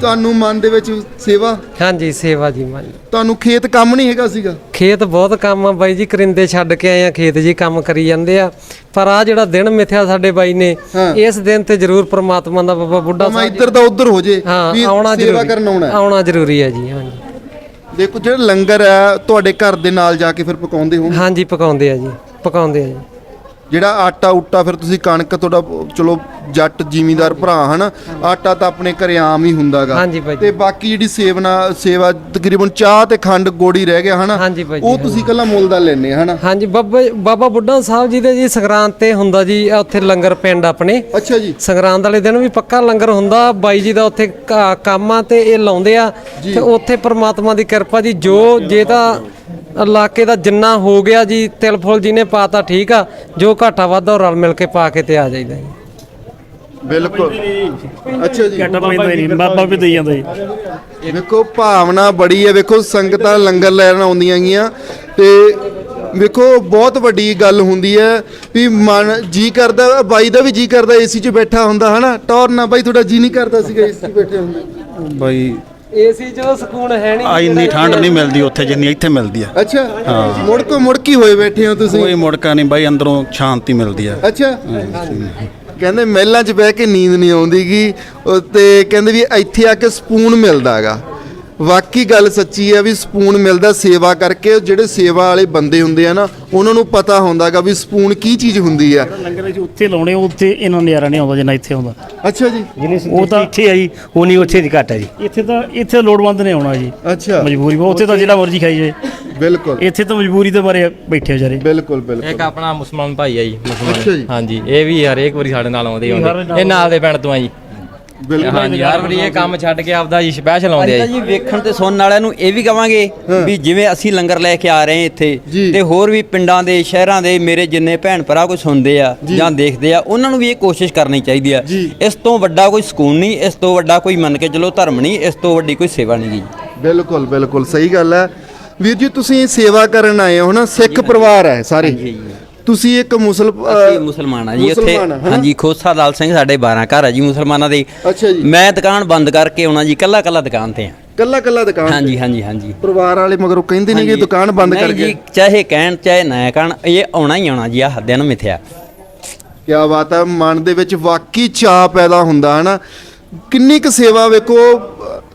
ਤੁਹਾਨੂੰ ਮਨ ਦੇ ਵਿੱਚ ਸੇਵਾ? ਹਾਂਜੀ ਸੇਵਾ ਜੀ ਮਾਂ ਤੁਹਾਨੂੰ ਖੇਤ ਕੰਮ ਨਹੀਂ ਹੈਗਾ ਸੀਗਾ? ਖੇਤ ਬਹੁਤ ਕੰਮ ਆ ਬਾਈ ਜੀ ਕਰਿੰਦੇ ਛੱਡ ਕੇ ਆਏ ਆ ਖੇਤ ਜੀ ਕੰਮ ਕਰੀ ਜਾਂਦੇ ਆ। ਪਰ ਆ ਜਿਹੜਾ ਦਿਨ ਮਿਥਿਆ ਸਾਡੇ ਬਾਈ ਨੇ। ਇਸ ਦਿਨ ਤੇ ਜ਼ਰੂਰ ਪ੍ਰਮਾਤਮਾ ਦਾ ਬਾਬਾ ਬੁੱਢਾ ਮੈਂ ਸਾਹਿਬ ਇੱਧਰ ਦਾ ਉੱਧਰ ਹੋ ਜੇ ਵੀ ਆਉਣਾ ਸੇਵਾ ਕਰਨ ਆਉਣਾ। ਆਉਣਾ ਜ਼ਰੂਰੀ ਹੈ ਜੀ ਹਾਂਜੀ। ਦੇਖੋ ਜਿਹੜਾ ਲੰਗਰ ਹੈ ਤੁਹਾਡੇ ਘਰ ਦੇ ਨਾਲ ਜਾ ਕੇ ਫਿਰ ਪਕਾਉਂਦੇ ਹੋ ਹਾਂਜੀ ਪਕਾਉਂਦੇ ਆ ਜੀ ਪਕਾਉਂਦੇ ਆ ਜੀ। ਜਿਹੜਾ ਆਟਾ ਉਟਾ ਫਿਰ ਤੁਸੀਂ ਕਣਕ ਤੁਹਾਡਾ ਚਲੋ ਜੱਟ ਜ਼ਿਮੀਂਦਾਰ ਭਰਾ ਹਨ? ਆਟਾ ਤਾਂ ਆਪਣੇ ਘਰੇ ਆਮ ਹੀ ਹੁੰਦਾਗਾ। ਹਾਂਜੀ ਭਾਈ ਜੀ। ਤੇ ਬਾਕੀ ਜਿਹੜੀ ਸੇਵਨਾ ਸੇਵਾ ਤਕਰੀਬਨ ਚਾਹ ਤੇ ਖੰਡ ਗੋੜੀ ਰਹਿ ਗਿਆ ਹਨਾ? ਹਾਂਜੀ ਭਾਈ ਜੀ, ਉਹ ਤੁਸੀਂ ਕੱਲਾ ਮੁੱਲ ਦਾ ਲੈਣੇ ਹਨਾ? ਹਾਂਜੀ ਬਾਬਾ ਬਾਬਾ ਬੁੱਢਾ ਸਾਹਿਬ ਜੀ ਦੇ ਜੀ ਸੰਗਰਾਂਦ ਤੇ ਹੁੰਦਾ ਜੀ ਆ ਉੱਥੇ ਲੰਗਰ ਪਿੰਡ ਆਪਣੇ। ਅੱਛਾ ਜੀ। ਸੰਗਰਾਂਦ ਵਾਲੇ ਦਿਨ ਵੀ ਪੱਕਾ ਲੰਗਰ ਹੁੰਦਾ ਬਾਈ ਜੀ ਦਾ ਉੱਥੇ ਕ- ਕੰਮ ਆ ਤੇ ਇਹ ਲਾਉਂਦੇ ਆ। ਤੇ ਉੱਥੇ ਪ੍ਰਮਾਤਮਾ ਦੀ ਕਿਰਪਾ ਜੀ ਜੋ ਜੇ ਤਾਂ ਇਲਾਕੇ ਦਾ ਜਿੰਨਾ ਹੋ ਗਿਆ ਜੀ ਤਿਲ ਫੁੱਲ ਜੀ ਨੇ ਪਾਤਾ ਠੀਕ ਆ ਜੋ ਘਾਟਾ ਵਾਧਾ ਰਲ ਮਿਲ ਕੇ ਪਾ ਕੇ ਤੇ ਆ ਜਾਈਦਾ ਜੀ। ਬਿਲਕੁਲ। ਅੱਛਾ ਜੀ। ਘਾਟਾ ਪੈਂਦਾ ਹੀ ਨਹੀਂ ਬਾਬਾ ਵੀ ਦੇਈ ਜਾਂਦਾ ਜੀ। ਵੇਖੋ ਭਾਵਨਾ ਬੜੀ ਹੈ। ਵੇਖੋ ਸੰਗਤਾਂ ਲੰਗਰ ਲੈਣ ਆਉਂਦੀਆਂ ਗੀਆਂ ਤੇ ਵੇਖੋ ਬਹੁਤ ਵੱਡੀ ਗੱਲ ਹੁੰਦੀ ਹੈ ਵੀ ਮਨ ਜੀ ਕਰਦਾ ਬਾਈ ਦਾ ਵੀ ਜੀ ਕਰਦਾ ਏਸੀ 'ਚ ਬੈਠਾ ਹੁੰਦਾ ਹਨਾ? ਟੌਰ ਨਾ ਬਾਈ ਤੁਹਾਡਾ ਜੀ ਨਹੀਂ ਕਰਦਾ ਸੀਗਾ ਏਸੀ 'ਚ ਬੈਠੇ ਹੁੰਦੇ। ਬਾਈ ਏਸੀ ਚ ਸਕੂਨ ਹੈ ਨਹੀਂ ਆ ਇੰਨੀ ਠੰਡ ਨਹੀਂ ਮਿਲਦੀ ਉੱਥੇ ਜਿੰਨੀ ਇੱਥੇ ਮਿਲਦੀ ਆ। ਅੱਛਾ ਮੁੜਕੋ ਮੁੜਕੀ ਹੋਏ ਬੈਠੇ ਹੋ ਤੁਸੀਂ? ਕੋਈ ਮੁੜਕਾ ਨਹੀਂ ਬਾਈ ਅੰਦਰੋਂ ਸ਼ਾਂਤੀ ਮਿਲਦੀ ਆ। ਅੱਛਾ। ਕਹਿੰਦੇ ਮਹਿਲਾਂ 'ਚ ਬਹਿ ਕੇ ਨੀਂਦ ਨਹੀਂ ਆਉਂਦੀਗੀ ਤੇ ਕਹਿੰਦੇ ਵੀ ਇੱਥੇ ਆ ਕੇ ਸਕੂਨ ਮਿਲਦਾਗਾ। ਵਾਕਈ ਗੱਲ ਸੱਚੀ ਹੈ ਵੀ ਸਕੂਨ ਮਿਲਦਾ ਸੇਵਾ ਕਰਕੇ ਜਿਹੜੇ ਸੇਵਾ ਵਾਲੇ ਬੰਦੇ ਹੁੰਦੇ ਆ ਨਾ ਉਹਨਾਂ ਨੂੰ ਪਤਾ ਹੁੰਦਾਗਾ ਵੀ ਸਕੂਨ ਕੀ ਚੀਜ਼ ਹੁੰਦੀ ਆ। ਲੰਗਰ ਅਸੀਂ ਉੱਥੇ ਲਾਉਣੇ ਉੱਥੇ ਇਹਨਾਂ ਨਜ਼ਾਰਾ ਨਹੀਂ ਆਉਂਦਾ ਜਿੰਨਾ ਇੱਥੇ ਆਉਂਦਾ। ਅੱਛਾ ਜੀ। ਉਹ ਤਾਂ ਇੱਥੇ ਆ ਜੀ ਉਨੀ ਉੱਥੇ ਦੀ ਘੱਟ ਹੈ ਜੀ। ਇੱਥੇ ਤਾਂ ਇੱਥੇ ਲੋੜਵੰਦ ਨੇ ਆਉਣਾ ਜੀ। ਅੱਛਾ। ਮਜਬੂਰੀ ਬਹੁਤ ਉੱਥੇ ਤਾਂ ਜਿਹੜਾ ਮਰਜ਼ੀ ਖਾਈ ਜਾਏ। ਬਿਲਕੁਲ। ਇੱਥੇ ਤਾਂ ਮਜਬੂਰੀ ਦੇ ਬਾਰੇ ਬੈਠੇ ਵਿਚਾਰੇ। ਬਿਲਕੁਲ ਬਿਲਕੁਲ। ਇੱਕ ਆਪਣਾ ਮੁਸਲਮਾਨ ਭਾਈ ਆ ਜੀ ਅੱਛਾ ਮੁਸਲਮਾਨ ਜੀ। ਹਾਂਜੀ ਇਹ ਵੀ ਹਰੇਕ ਵਾਰੀ ਸਾਡੇ ਨਾਲ ਆਉਂਦੇ ਹੀ ਆਉਂਦੇ। ਇਹ ਨਾਲ ਦੇ ਪਿੰਡ ਤੋਂ ਆ ਜੀ। ਬਿਲਕੁਲ ਹਾਂਜੀ ਹਰ ਵਾਰੀ ਇਹ ਕੰਮ ਛੱਡ ਕੇ ਆਪਦਾ ਜੀ ਸਪੈਸ਼ਲ ਆਉਂਦੇ ਆ ਜੀ। ਜੀ ਵੇਖਣ ਤੇ ਸੁਣਨ ਵਾਲਿਆਂ ਨੂੰ ਇਹ ਵੀ ਕਵਾਂਗੇ ਵੀ ਜਿਵੇਂ ਅਸੀਂ ਲੰਗਰ ਲੈ ਕੇ ਆ ਰਹੇ ਹਾਂ ਇੱਥੇ ਜੀ। ਤੇ ਹੋਰ ਵੀ ਪਿੰਡਾਂ ਦੇ ਸ਼ਹਿਰਾਂ ਦੇ ਮੇਰੇ ਜਿੰਨੇ ਭੈਣ ਭਰਾ ਕੋਈ ਸੁਣਦੇ ਆ ਜਾਂ। ਦੇਖਦੇ ਆ ਉਹਨਾਂ ਨੂੰ ਵੀ ਇਹ ਕੋਸ਼ਿਸ਼ ਕਰਨੀ ਚਾਹੀਦੀ ਆ। ਜੀ। ਇਸ ਤੋਂ ਵੱਡਾ ਕੋਈ ਸਕੂਨ ਨਹੀਂ ਇਸ ਤੋਂ ਵੱਡਾ ਕੋਈ ਮੰਨ ਕੇ ਚਲੋ ਧਰਮ ਨਹੀਂ ਇਸ ਤੋਂ ਵੱਡੀ ਕੋਈ ਸੇਵਾ ਨਹੀਂ ਗੀ ਬਿਲਕੁਲ ਬਿਲਕੁਲ ਸਹੀ ਗੱਲ ਹੈ। ਵੀਰ ਜੀ ਤੁਸੀਂ ਸੇਵਾ ਕਰਨ ਆਏ ਹੋ ਨਾ ਸਿੱਖ ਪਰਿਵਾਰ ਹੈ ਸਾਰੇ। ਤੁਸੀਂ ਇੱਕ ਅਸੀਂ ਮੁਸਲਮਾਨ ਆ ਜੀ ਉੱਥੇ ਮੁਸਲਮਾਨ ਆ, ਹਨਾ? ਹਾਂਜੀ ਖੋਸਾ ਲਾਲ ਸਿੰਘ ਸਾਡੇ 12 ਘਰ ਆ ਜੀ ਮੁਸਲਮਾਨਾਂ ਦੇ ਅੱਛਾ ਜੀ ਮੈਂ ਦੁਕਾਨ ਬੰਦ ਕਰਕੇ ਆਉਣਾ ਜੀ ਕੱਲਾ ਕੱਲਾ ਦੁਕਾਨ ਤੇ ਆ ਕੱਲਾ ਕੱਲਾ ਦੁਕਾਨ ਤੇ। ਹਾਂਜੀ ਹਾਂਜੀ ਹਾਂਜੀ ਪਰਿਵਾਰ ਵਾਲੇ ਮਗਰੋਂ ਕਹਿੰਦੇ ਨਹੀਂ ਕਿ। ਦੁਕਾਨ ਬੰਦ ਨਹੀਂ ਕਰਕੇ ਜੀ ਚਾਹੇ ਕਹਿਣ ਚਾਹੇ ਨਾ ਕਹਿਣ ਇਹ ਆਉਣਾ ਹੀ ਆਉਣਾ ਜੀ ਆ ਦਿਨ ਮਿਥਿਆ ਕੀ ਬਾਤ ਹੈ ਮਨ ਦੇ ਵਿੱਚ ਵਾਕਈ ਚਾਹ ਪੈਦਾ ਹੁੰਦਾ ਹੈ ਨਾ ਕਿੰਨੀ ਕੁ ਸੇਵਾ ਵੇਖੋ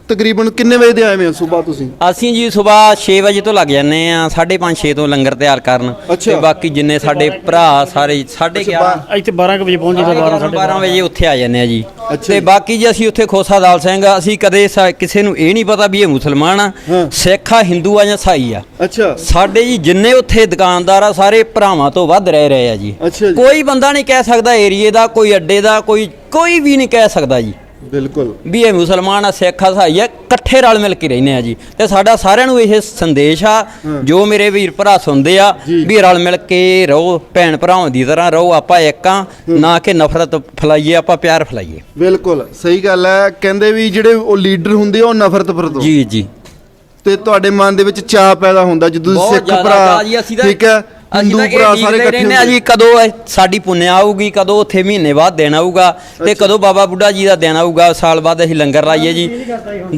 ਤਕਰੀਬਨ ਕਿੰਨੇ ਵਜੇ ਦੇ ਆਏ ਹੋ ਸਵੇਰ ਤੁਸੀਂ ਅਸੀਂ ਜੀ ਸਵੇਰ 6 ਵਜੇ ਤੋਂ ਲੱਗ ਜਾਂਦੇ ਆ 5:30 6 ਤੋਂ ਲੰਗਰ ਤਿਆਰ ਕਰਨ ਅੱਛਾ। ਤੇ ਬਾਕੀ ਜਿੰਨੇ ਸਾਡੇ ਭਰਾ ਸਾਰੇ 11:30 ਇੱਥੇ 12 ਕੁ ਵਜੇ ਪਹੁੰਚ ਜਾਂਦਾ 12 ਸਾਢੇ 12 ਵਜੇ ਉੱਥੇ ਆ ਜਾਂਦੇ ਆ ਜੀ ਅੱਛਾ ਤੇ ਜੀ। ਬਾਕੀ ਜੀ ਅਸੀਂ ਉੱਥੇ ਖੋਸਾ ਦਾਲ ਸਿੰਘ ਆ, ਅਸੀਂ ਕਦੇ ਸਾ- ਕਿਸੇ ਨੂੰ ਇਹ ਨਹੀਂ ਪਤਾ ਵੀ ਇਹ ਮੁਸਲਮਾਨ ਆ ਹਾਂ। ਸਿੱਖ ਆ ਹਿੰਦੂ ਆ ਜਾਂ ਸਾਈ ਆ ਅੱਛਾ ਸਾਡੇ ਜੀ ਜਿੰਨੇ ਉੱਥੇ ਦੁਕਾਨਦਾਰ ਆ ਸਾਰੇ ਭਰਾਵਾਂ ਤੋਂ ਵੱਧ ਰਹਿ ਰਹੇ ਆ ਜੀ ਅੱਛਾ ਜੀ। ਕੋਈ ਬੰਦਾ ਨਹੀਂ ਕਹਿ ਸਕਦਾ ਏਰੀਏ ਦਾ ਕੋਈ ਅੱਡੇ ਦਾ ਕੋਈ ਕੋਈ ਵੀ ਨਹੀਂ ਕਹਿ ਸਕਦਾ ਜੀ ਬਿਲਕੁਲ। ਵੀ ਇਹ ਮੁਸਲਮਾਨ ਆ ਸਿੱਖ ਆ ਸਾਈ ਆ ਇਕੱਠੇ ਰਲ ਮਿਲ ਕੇ ਰਹਿੰਦੇ ਆ ਜੀ। ਤੇ ਸਾਡਾ ਸਾਰਿਆਂ ਨੂੰ ਇਹ ਸੰਦੇਸ਼ ਆ ਜੋ ਮੇਰੇ ਵੀਰ ਭਰਾ ਸੁਣਦੇ ਆ ਵੀ ਰਲ ਮਿਲ ਕੇ ਰਹੋ ਭੈਣ ਭਰਾਵਾਂ ਦੀ ਤਰ੍ਹਾਂ ਰਹੋ ਆਪਾਂ ਇੱਕ ਨਾ ਕਿ ਨਫ਼ਰਤ ਫੈਲਾਈਏ ਆਪਾਂ ਪਿਆਰ ਫੈਲਾਈਏ। ਬਿਲਕੁਲ ਸਹੀ ਗੱਲ ਹੈ। ਕਹਿੰਦੇ ਵੀ ਜਿਹੜੇ ਉਹ ਲੀਡਰ ਹੁੰਦੇ ਆ ਉਹ ਨਫ਼ਰਤ ਪਰਦੋ ਜੀ ਜੀ। ਤੇ ਤੁਹਾਡੇ ਮਨ ਦੇ ਵਿੱਚ ਚਾਹ ਪੈਦਾ ਹੁੰਦਾ ਜਦੋਂ ਸਿੱਖ ਭਰਾ ਠੀਕ ਹੈ? ਅਸੀਂ ਹਿੰਦੂ ਤਾਂ ਭਰਾ ਸਾਰੇ ਇਕੱਠੇ ਰਹਿੰਦੇ ਆ ਜੀ ਕਦੋਂ ਇਹ ਸਾਡੀ ਪੁੰਨਿਆ ਆਊਗੀ ਕਦੋਂ ਉੱਥੇ ਮਹੀਨੇ ਬਾਅਦ ਦਿਨ ਆਊਗਾ ਤੇ ਕਦੋਂ ਬਾਬਾ ਬੁੱਢਾ ਜੀ ਦਾ ਦਿਨ ਆਊਗਾ ਸਾਲ ਬਾਅਦ ਅਸੀਂ ਲੰਗਰ ਲਾਈਏ ਜੀ।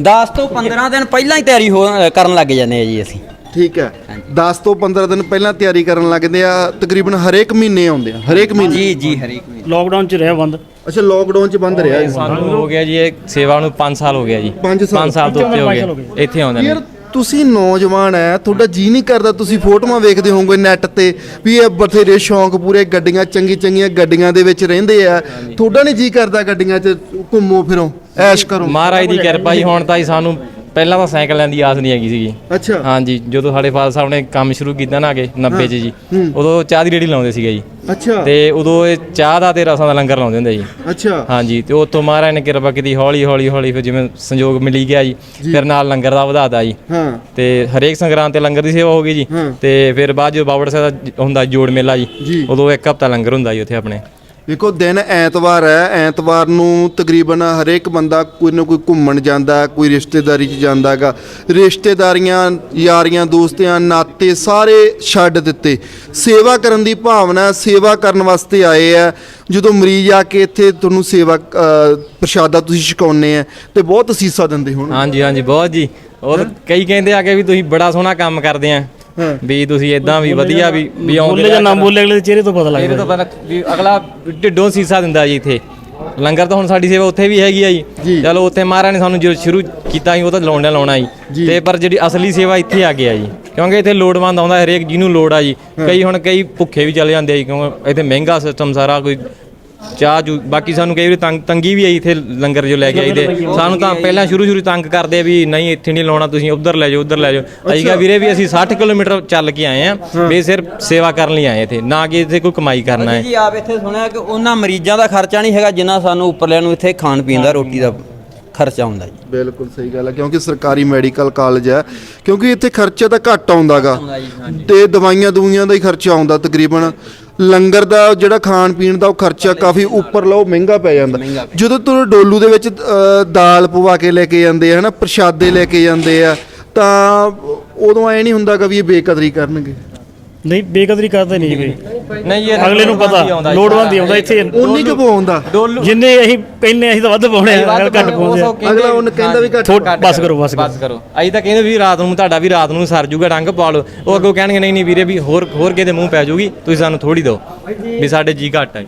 10 ਤੋਂ 15 ਦਿਨ ਪਹਿਲਾਂ ਹੀ ਤਿਆਰੀ ਹੋ ਕਰਨ ਲੱਗ ਜਾਂਦੇ ਆ ਜੀ ਅਸੀਂ। ਠੀਕ ਹੈ। 10 ਤੋਂ 15 ਦਿਨ ਪਹਿਲਾਂ ਤਿਆਰੀ ਕਰਨ ਲੱਗਦੇ ਆ ਤਕਰੀਬਨ ਹਰੇਕ ਮਹੀਨੇ ਆਉਂਦੇ ਆ ਹਰੇਕ ਮਹੀਨੇ। ਜੀ ਜੀ ਹਰੇਕ ਨੂੰ ਲੋਕਡਾਊਨ ਚ ਰਿਹਾ ਬੰਦ। ਅੱਛਾ ਲੋਕਡਾਊਨ ਚ ਬੰਦ ਰਿਹਾ। ਇਹ ਸਾਨੂੰ ਹੋ ਗਿਆ ਜੀ ਇਹ ਸੇਵਾ ਨੂੰ 5 ਸਾਲ ਹੋ ਗਿਆ ਜੀ। ਪੰਜ ਸਾਲ। 5 ਸਾਲ ਤੋਂ ਉੱਤੇ ਹੋ ਗਏ। ਇੱਥੇ ਆਉਂਦੇ ਨੇ। ਯਾਰ ਤੁਸੀਂ ਨੌਜਵਾਨ ਹੈ, ਤੁਹਾਡਾ ਜੀ ਨਹੀਂ ਕਰਦਾ, ਤੁਸੀਂ ਫੋਟੋਆਂ ਵੇਖਦੇ ਹੋਵੋਗੇ ਨੈਟ ਤੇ ਵੀ ਇਹ ਬਥੇਰੇ ਸ਼ੌਂਕ ਪੂਰੇ ਗੱਡੀਆਂ ਚੰਗੀ ਚੰਗੀਆਂ ਗੱਡੀਆਂ ਦੇ ਵਿੱਚ ਰਹਿੰਦੇ ਆ। ਤੁਹਾਡਾ ਨਹੀਂ ਜੀ ਕਰਦਾ ਗੱਡੀਆਂ 'ਚ ਘੁੰਮੋ ਫਿਰੋ, ਐਸ਼ ਕਰੋ। ਮਹਾਰਾਜ ਦੀ ਕਿਰਪਾ ਜੀ, ਹੁਣ ਤਾਂ ਜੀ ਸਾਨੂੰ ਪਹਿਲਾਂ ਤਾਂ ਸਾਈਕਲ ਦੀ ਆਸ ਨਹੀਂ ਹੈਗੀ ਸੀਗੀ। ਅੱਛਾ। ਹਾਂਜੀ ਜਦੋਂ ਸਾਡੇ ਫਾਦਰ ਸਾਹਿਬ ਨੇ ਕੰਮ ਸ਼ੁਰੂ ਕੀਤਾ ਨਾ ਅਗੇ 90 ਚ ਜੀ ਉਦੋਂ ਚਾਹ ਦੀ ਰੇੜੀ ਲਾਉਂਦੇ ਸੀਗੇ ਜੀ। ਅੱਛਾ। ਤੇ ਉਦੋਂ ਇਹ ਚਾਹ ਦਾ ਤੇ ਰਸਾਂ ਦਾ ਲੰਗਰ ਲਾਉਂਦੇ ਹੁੰਦੇ ਜੀ। ਅੱਛਾ। ਹਾਂਜੀ ਤੇ ਉੱਥੋਂ ਮਹਾਰਾਜ ਨੇ ਕਿਰਪਾ ਕੀਤੀ ਹੌਲੀ ਹੌਲੀ ਹੌਲੀ ਫਿਰ ਜਿਵੇਂ ਸੰਯੋਗ ਮਿਲੀ ਗਿਆ ਜੀ ਫਿਰ ਨਾਲ ਲੰਗਰ ਦਾ ਵਧਾਤਾ ਜੀ। ਹਾਂ। ਤੇ ਹਰੇਕ ਸੰਗਰਾਂਦ ਤੇ ਲੰਗਰ ਦੀ ਸੇਵਾ ਹੋ ਗਈ ਜੀ। ਤੇ ਫਿਰ ਬਾਅਦ ਜੋ ਬਾਵੜ ਸਾਹਿਬ ਦਾ ਹੁੰਦਾ ਜੋੜ ਮੇਲਾ। ਜੀ। ਉਦੋਂ ਇੱਕ ਹਫਤਾ ਲੰਗਰ ਹੁੰਦਾ ਜੀ ਉੱਥੇ ਆਪਣੇ। ਦੇਖੋ ਦਿਨ ਐਤਵਾਰ ਹੈ ਐਤਵਾਰ ਨੂੰ ਤਕਰੀਬਨ ਹਰੇਕ ਬੰਦਾ ਕੋਈ ਨਾ ਕੋਈ ਘੁੰਮਣ ਜਾਂਦਾ ਕੋਈ ਰਿਸ਼ਤੇਦਾਰੀ 'ਚ ਜਾਂਦਾਗਾ ਰਿਸ਼ਤੇਦਾਰੀਆਂ ਯਾਰੀਆਂ ਦੋਸਤਿਆਂ ਨਾਤੇ ਸਾਰੇ ਛੱਡ ਦਿੱਤੇ। ਸੇਵਾ ਕਰਨ ਦੀ ਭਾਵਨਾ ਸੇਵਾ ਕਰਨ ਵਾਸਤੇ ਆਏ ਆ ਜਦੋਂ ਮਰੀਜ਼ ਆ ਕੇ ਇੱਥੇ ਤੁਹਾਨੂੰ ਸੇਵਾ ਪ੍ਰਸ਼ਾਦਾ ਤੁਸੀਂ ਛਕਾਉਂਦੇ ਆ ਤੇ ਬਹੁਤ ਅਸੀਸਾਂ ਦਿੰਦੇ ਹੋਣ ਹਾਂਜੀ ਹਾਂਜੀ ਬਹੁਤ ਜੀ। ਤਾਂ ਕਈ ਕਹਿੰਦੇ ਆ ਕਿ ਵੀ ਤੁਸੀਂ ਬੜਾ ਸੋਹਣਾ ਕੰਮ ਕਰਦੇ ਆ। ਵੀ ਤੁਸੀਂ ਇਦਾਂ ਵੀ ਵਧੀਆ ਵੀ ਵੀ ਆਉਂਦੇ ਬੋਲੇ ਜਾਂ ਨਾ ਬੋਲੇ ਅਗਲੇ ਦੇ ਚਿਹਰੇ ਤੋਂ ਪਤਾ ਇਹਦੇ ਲੱਗਦਾ ਤੋਂ ਪਹਿਲਾਂ ਵੀ ਅਗਲਾ ਢਿੱਡੋਂ ਸੀਸਾ ਦਿੰਦਾ ਜੀ ਇੱਥੇ। ਲੰਗਰ ਤਾਂ ਹੁਣ ਸਾਡੀ ਸੇਵਾ ਉੱਥੇ ਵੀ ਹੈਗੀ ਆ ਜੀ। ਚਲੋ ਉੱਥੇ ਮਹਾਰਾਜ ਨੇ ਸਾਨੂੰ ਜੋ ਸ਼ੁਰੂ ਕੀਤਾ ਸੀ ਉਹ ਤਾਂ ਲਾਉਣਾ ਲਾਉਣਾ ਜੀ। ਤੇ ਪਰ ਜਿਹੜੀ ਅਸਲੀ ਸੇਵਾ ਇੱਥੇ ਆ ਗਿਆ ਜੀ। ਕਿਉਂਕਿ ਇੱਥੇ ਲੋੜਵੰਦ ਆਉਂਦਾ ਹਰੇਕ ਜਿਹਨੂੰ ਲੋੜ ਆ ਜੀ। ਕਈ ਹੁਣ ਕਈ ਭੁੱਖੇ ਵੀ ਚਲੇ ਜਾਂਦੇ ਆ ਜੀ ਕਿਉਂਕਿ ਇੱਥੇ ਮਹਿੰਗਾ ਸਿਸਟਮ ਸਾਰਾ ਕੋਈ ਚਾਹ ਚੂ ਬਾਕੀ ਸਾਨੂੰ ਕਈ ਵਾਰੀ ਤੰਗ ਤੰਗੀ ਵੀ ਆਈ ਇੱਥੇ ਲੰਗਰ ਜੋ ਲੈ ਕੇ ਆਈਦੇ। ਸਾਨੂੰ ਤਾਂ ਪਹਿਲਾਂ ਸ਼ੁਰੂ ਸ਼ੁਰੂ ਤੰਗ ਕਰਦੇ ਆ ਵੀ ਨਹੀਂ ਇੱਥੇ ਨਹੀਂ ਲਾਉਣਾ ਤੁਸੀਂ ਉਧਰ ਲੈ ਜਾਓ ਉਧਰ ਲੈ ਜਾਓ। ਅਸੀਂ ਕਿਹਾ ਵੀਰੇ ਵੀ ਅਸੀਂ 60 ਕਿਲੋਮੀਟਰ ਚੱਲ ਕੇ ਆਏ ਆ ਵੀ ਸਿਰਫ ਸੇਵਾ ਕਰਨ ਲਈ ਆਏ ਇੱਥੇ ਨਾ ਕਿ ਇੱਥੇ ਕੋਈ ਕਮਾਈ ਕਰਨਾ ਹੈ ਜੀ ਆਪ ਇੱਥੇ ਸੁਣਿਆ ਕਿ ਉਹਨਾਂ ਮਰੀਜ਼ਾਂ ਦਾ ਖਰਚਾ ਨਹੀਂ ਹੈਗਾ ਜਿੰਨਾ ਸਾਨੂੰ ਉੱਪਰਲਿਆਂ ਨੂੰ ਇੱਥੇ ਖਾਣ ਪੀਣ ਦਾ ਰੋਟੀ ਦਾ ਖਰਚਾ ਹੁੰਦਾ ਜੀ। ਬਿਲਕੁਲ ਸਹੀ ਗੱਲ ਹੈ ਕਿਉਂਕਿ ਸਰਕਾਰੀ ਮੈਡੀਕਲ ਕਾਲਜ ਹੈ ਕਿਉਂਕਿ ਇੱਥੇ ਖਰਚਾ ਤਾਂ ਘੱਟ ਆਉਂਦਾਗਾ। ਤੇ ਦਵਾਈਆਂ ਦਵਾਈਆਂ ਦਾ ਹੀ ਖਰਚਾ ਆਉਂਦਾ ਤਕਰੀਬਨ। ਲੰਗਰ ਦਾ ਜਿਹੜਾ ਖਾਣ ਪੀਣ ਦਾ ਉਹ ਖਰਚਾ ਕਾਫੀ ਉੱਪਰ ਲਓ ਮਹਿੰਗਾ ਪੈ ਜਾਂਦਾ। ਜਦੋਂ। ਤੁਸੀਂ ਡੋਲੂ ਦੇ ਵਿੱਚ ਅ, ਦਾਲ ਪਵਾ ਕੇ ਲੈ ਕੇ ਜਾਂਦੇ ਆ ਹਨਾ ਪ੍ਰਸ਼ਾਦੇ ਲੈ ਕੇ ਜਾਂਦੇ ਆ ਤਾਂ ਉਦੋਂ ਐ ਨਹੀਂ ਹੁੰਦਾਗਾ ਵੀ ਇਹ ਬੇਕਦਰੀ ਕਰਨਗੇ। ਨਹੀਂ ਬੇਕਦਰੀ ਕਰਦੇ ਨਹੀਂ ਜੀ ਕੋਈ। ਨਹੀਂ ਇਹ ਅਗਲੇ ਨੂੰ ਪਤਾ ਲੋੜਵੰਦ ਹੀ ਆਉਂਦਾ ਇੱਥੇ। ਉਨੀ ਕੁ ਪਵਾਉਂਦਾ ਜਿੰਨੇ ਅਸੀਂ ਕਹਿੰਨੇ ਅਸੀਂ ਤਾਂ ਵੱਧ ਪਾਉਣੇ ਆ ਘੱਟ ਪਾਉਂਦੇ ਆ। ਅਗਲਾ ਉਹਨੂੰ ਕਹਿੰਦਾ ਵੀ ਘੱਟ ਥੋੜ੍ਹਾ- ਬਸ ਕਰੋ ਬਸ ਕਰੋ ਬਸ ਕਰੋ। ਅਸੀਂ ਤਾਂ ਕਹਿੰਦੇ ਵੀ ਰਾਤ ਨੂੰ ਤੁਹਾਡਾ ਵੀ ਰਾਤ ਨੂੰ ਸਰ ਜੂਗਾ ਡੰਗ ਪਾ ਲਓ। ਉਹ ਅੱਗੋਂ ਕਹਿਣਗੇ ਨਹੀਂ ਨਹੀਂ ਵੀਰੇ ਵੀ ਹੋਰ ਹੋਰ ਕਿਹਦੇ ਮੂੰਹ ਪੈ ਜੂਗੀ ਤੁਸੀਂ ਸਾਨੂੰ ਥੋੜੀ ਦਿਓ ਵੀ ਸਾਡੇ ਜੀ ਘੱਟ ਹੈ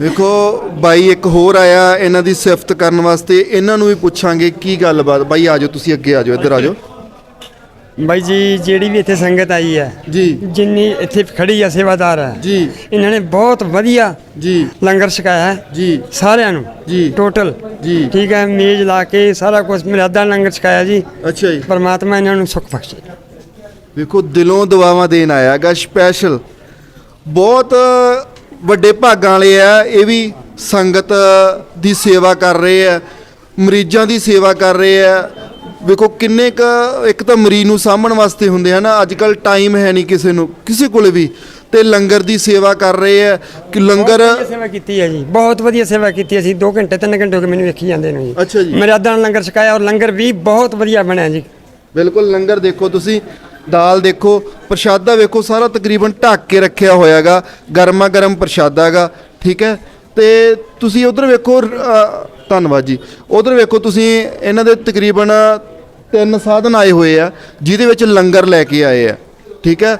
ਵੇਖੋ ਬਾਈ ਇੱਕ ਹੋਰ ਆਇਆ ਇਹਨਾਂ ਦੀ ਸਿਫਤ ਕਰਨ ਵਾਸਤੇ। ਇਹਨਾਂ ਨੂੰ ਵੀ ਪੁੱਛਾਂਗੇ ਕੀ ਗੱਲਬਾਤ? ਬਾਈ ਆਜੋ ਤੁਸੀਂ ਅੱਗੇ ਆਜੋ ਇੱਧਰ ਆਜੋ ਬਾਈ ਜੀ ਜਿਹੜੀ ਵੀ ਇੱਥੇ ਸੰਗਤ ਆਈ ਹੈ ਜੀ। ਜਿੰਨੀ ਇੱਥੇ ਖੜੀ ਆ ਸੇਵਾਦਾਰ ਹੈ ਜੀ। ਇਹਨਾਂ ਨੇ ਬਹੁਤ ਵਧੀਆ ਜੀ। ਲੰਗਰ ਛਕਾਇਆ ਹੈ ਜੀ। ਸਾਰਿਆਂ ਨੂੰ ਜੀ। ਟੋਟਲ ਜੀ। ਠੀਕ ਹੈ ਮੇਜ਼ ਲਾ ਕੇ ਸਾਰਾ ਕੁਝ ਮਰਿਆਦਾ ਲੰਗਰ ਛਕਾਇਆ ਜੀ। ਅੱਛਾ ਜੀ। ਪਰਮਾਤਮਾ ਇਹਨਾਂ ਨੂੰ ਸੁੱਖ ਬਖਸ਼ੇ। ਵੇਖੋ ਦਿਲੋਂ ਦੁਆਵਾਂ ਦੇਣ ਆਇਆਗਾ ਸਪੈਸ਼ਲ ਬਹੁਤ ਵੱਡੇ ਭਾਗਾਂ ਵਾਲੇ ਆ ਇਹ ਵੀ ਸੰਗਤ ਦੀ ਸੇਵਾ ਕਰ ਰਹੇ ਆ ਮਰੀਜ਼ਾਂ ਦੀ ਸੇਵਾ ਕਰ ਰਹੇ ਆ। ਵੇਖੋ ਕਿੰਨੇ ਕ ਇੱਕ ਤਾਂ ਮਰੀਜ਼ ਨੂੰ ਸਾਂਭਣ ਵਾਸਤੇ ਹੁੰਦੇ ਆ ਨਾ ਅੱਜ ਕੱਲ ਟਾਈਮ ਹੈ ਨਹੀਂ ਕਿਸੇ ਨੂੰ ਕਿਸੇ ਕੋਲੇ ਵੀ। ਤੇ ਲੰਗਰ ਦੀ ਸੇਵਾ ਕਰ ਰਹੇ ਆ ਕਿ ਲੰਗਰ ਵਧੀਆ ਸੇਵਾ ਕੀਤੀ ਹੈ ਜੀ ਬਹੁਤ ਵਧੀਆ ਸੇਵਾ ਕੀਤੀ ਅਸੀਂ 2 ਘੰਟੇ 3 ਘੰਟੇ ਹੋ ਗਏ ਮੈਨੂੰ ਵੇਖੀ ਜਾਂਦੇ ਨੂੰ ਜੀ। ਅੱਛਾ ਜੀ। ਮਰਿਆਦਾ ਨਾਲ ਲੰਗਰ ਛਕਾਇਆ ਔਰ ਲੰਗਰ ਵੀ ਬਹੁਤ ਵਧੀਆ ਬਣਿਆ ਜੀ। ਬਿਲਕੁਲ ਲੰਗਰ ਦੇਖੋ ਤੁਸੀਂ ਦਾਲ ਦੇਖੋ ਪ੍ਰਸ਼ਾਦਾ ਵੇਖੋ ਸਾਰਾ ਤਕਰੀਬਨ ਢੱਕ ਕੇ ਰੱਖਿਆ ਹੋਇਆਗਾ ਗਰਮਾ ਗਰਮ ਪ੍ਰਸ਼ਾਦਾ ਹੈਗਾ ਠੀਕ ਹੈ? ਤੇ ਤੁਸੀਂ ਉਧਰ ਵੇਖੋ ਅ, ਧੰਨਵਾਦ ਜੀ। ਉਧਰ ਵੇਖੋ ਤੁਸੀਂ ਇਹਨਾਂ ਦੇ ਤਕਰੀਬਨ ਤਿੰਨ ਸਾਧਨ ਆਏ ਹੋਏ ਆ ਜਿਹਦੇ ਵਿੱਚ ਲੰਗਰ ਲੈ ਕੇ ਆਏ ਆ ਠੀਕ ਹੈ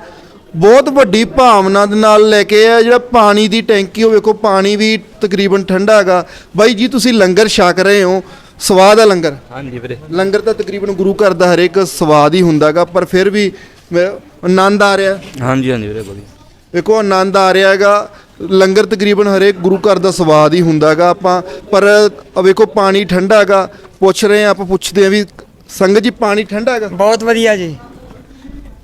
ਬਹੁਤ ਵੱਡੀ ਭਾਵਨਾ ਦੇ ਨਾਲ ਲੈ ਕੇ ਆ ਜਿਹੜਾ ਪਾਣੀ ਦੀ ਟੈਂਕੀ ਉਹ ਵੇਖੋ ਪਾਣੀ ਵੀ ਤਕਰੀਬਨ ਠੰਡਾ ਹੈਗਾ। ਬਾਈ ਜੀ ਤੁਸੀਂ ਲੰਗਰ ਛਕ ਰਹੇ ਹੋ ਸਵਾਦ ਆ ਲੰਗਰ? ਹਾਂਜੀ ਵੀਰੇ। ਲੰਗਰ ਤਾਂ ਤਕਰੀਬਨ ਗੁਰੂ ਘਰ ਦਾ ਹਰੇਕ ਸਵਾਦ ਹੀ ਹੁੰਦਾਗਾ ਪਰ ਫਿਰ ਵੀ ਮੈਂ- ਆਨੰਦ ਆ ਰਿਹਾ। ਹਾਂਜੀ ਹਾਂਜੀ ਵੀਰੇ ਵਧੀਆ ਵੇਖੋ ਆਨੰਦ ਆ ਰਿਹਾ ਹੈਗਾ। ਲੰਗਰ ਤਕਰੀਬਨ ਹਰੇਕ ਗੁਰੂ ਘਰ ਦਾ ਸਵਾਦ ਹੀ ਹੁੰਦਾਗਾ ਆਪਾਂ ਪਰ ਵੇਖੋ ਪਾਣੀ ਠੰਡਾ ਹੈਗਾ। ਪੁੱਛ ਰਹੇ ਆ ਆਪਾਂ ਪੁੱਛਦੇ ਆ ਵੀ ਸੰਗਤ ਜੀ ਪਾਣੀ ਠੰਡਾ ਹੈਗਾ? ਬਹੁਤ ਵਧੀਆ ਜੀ।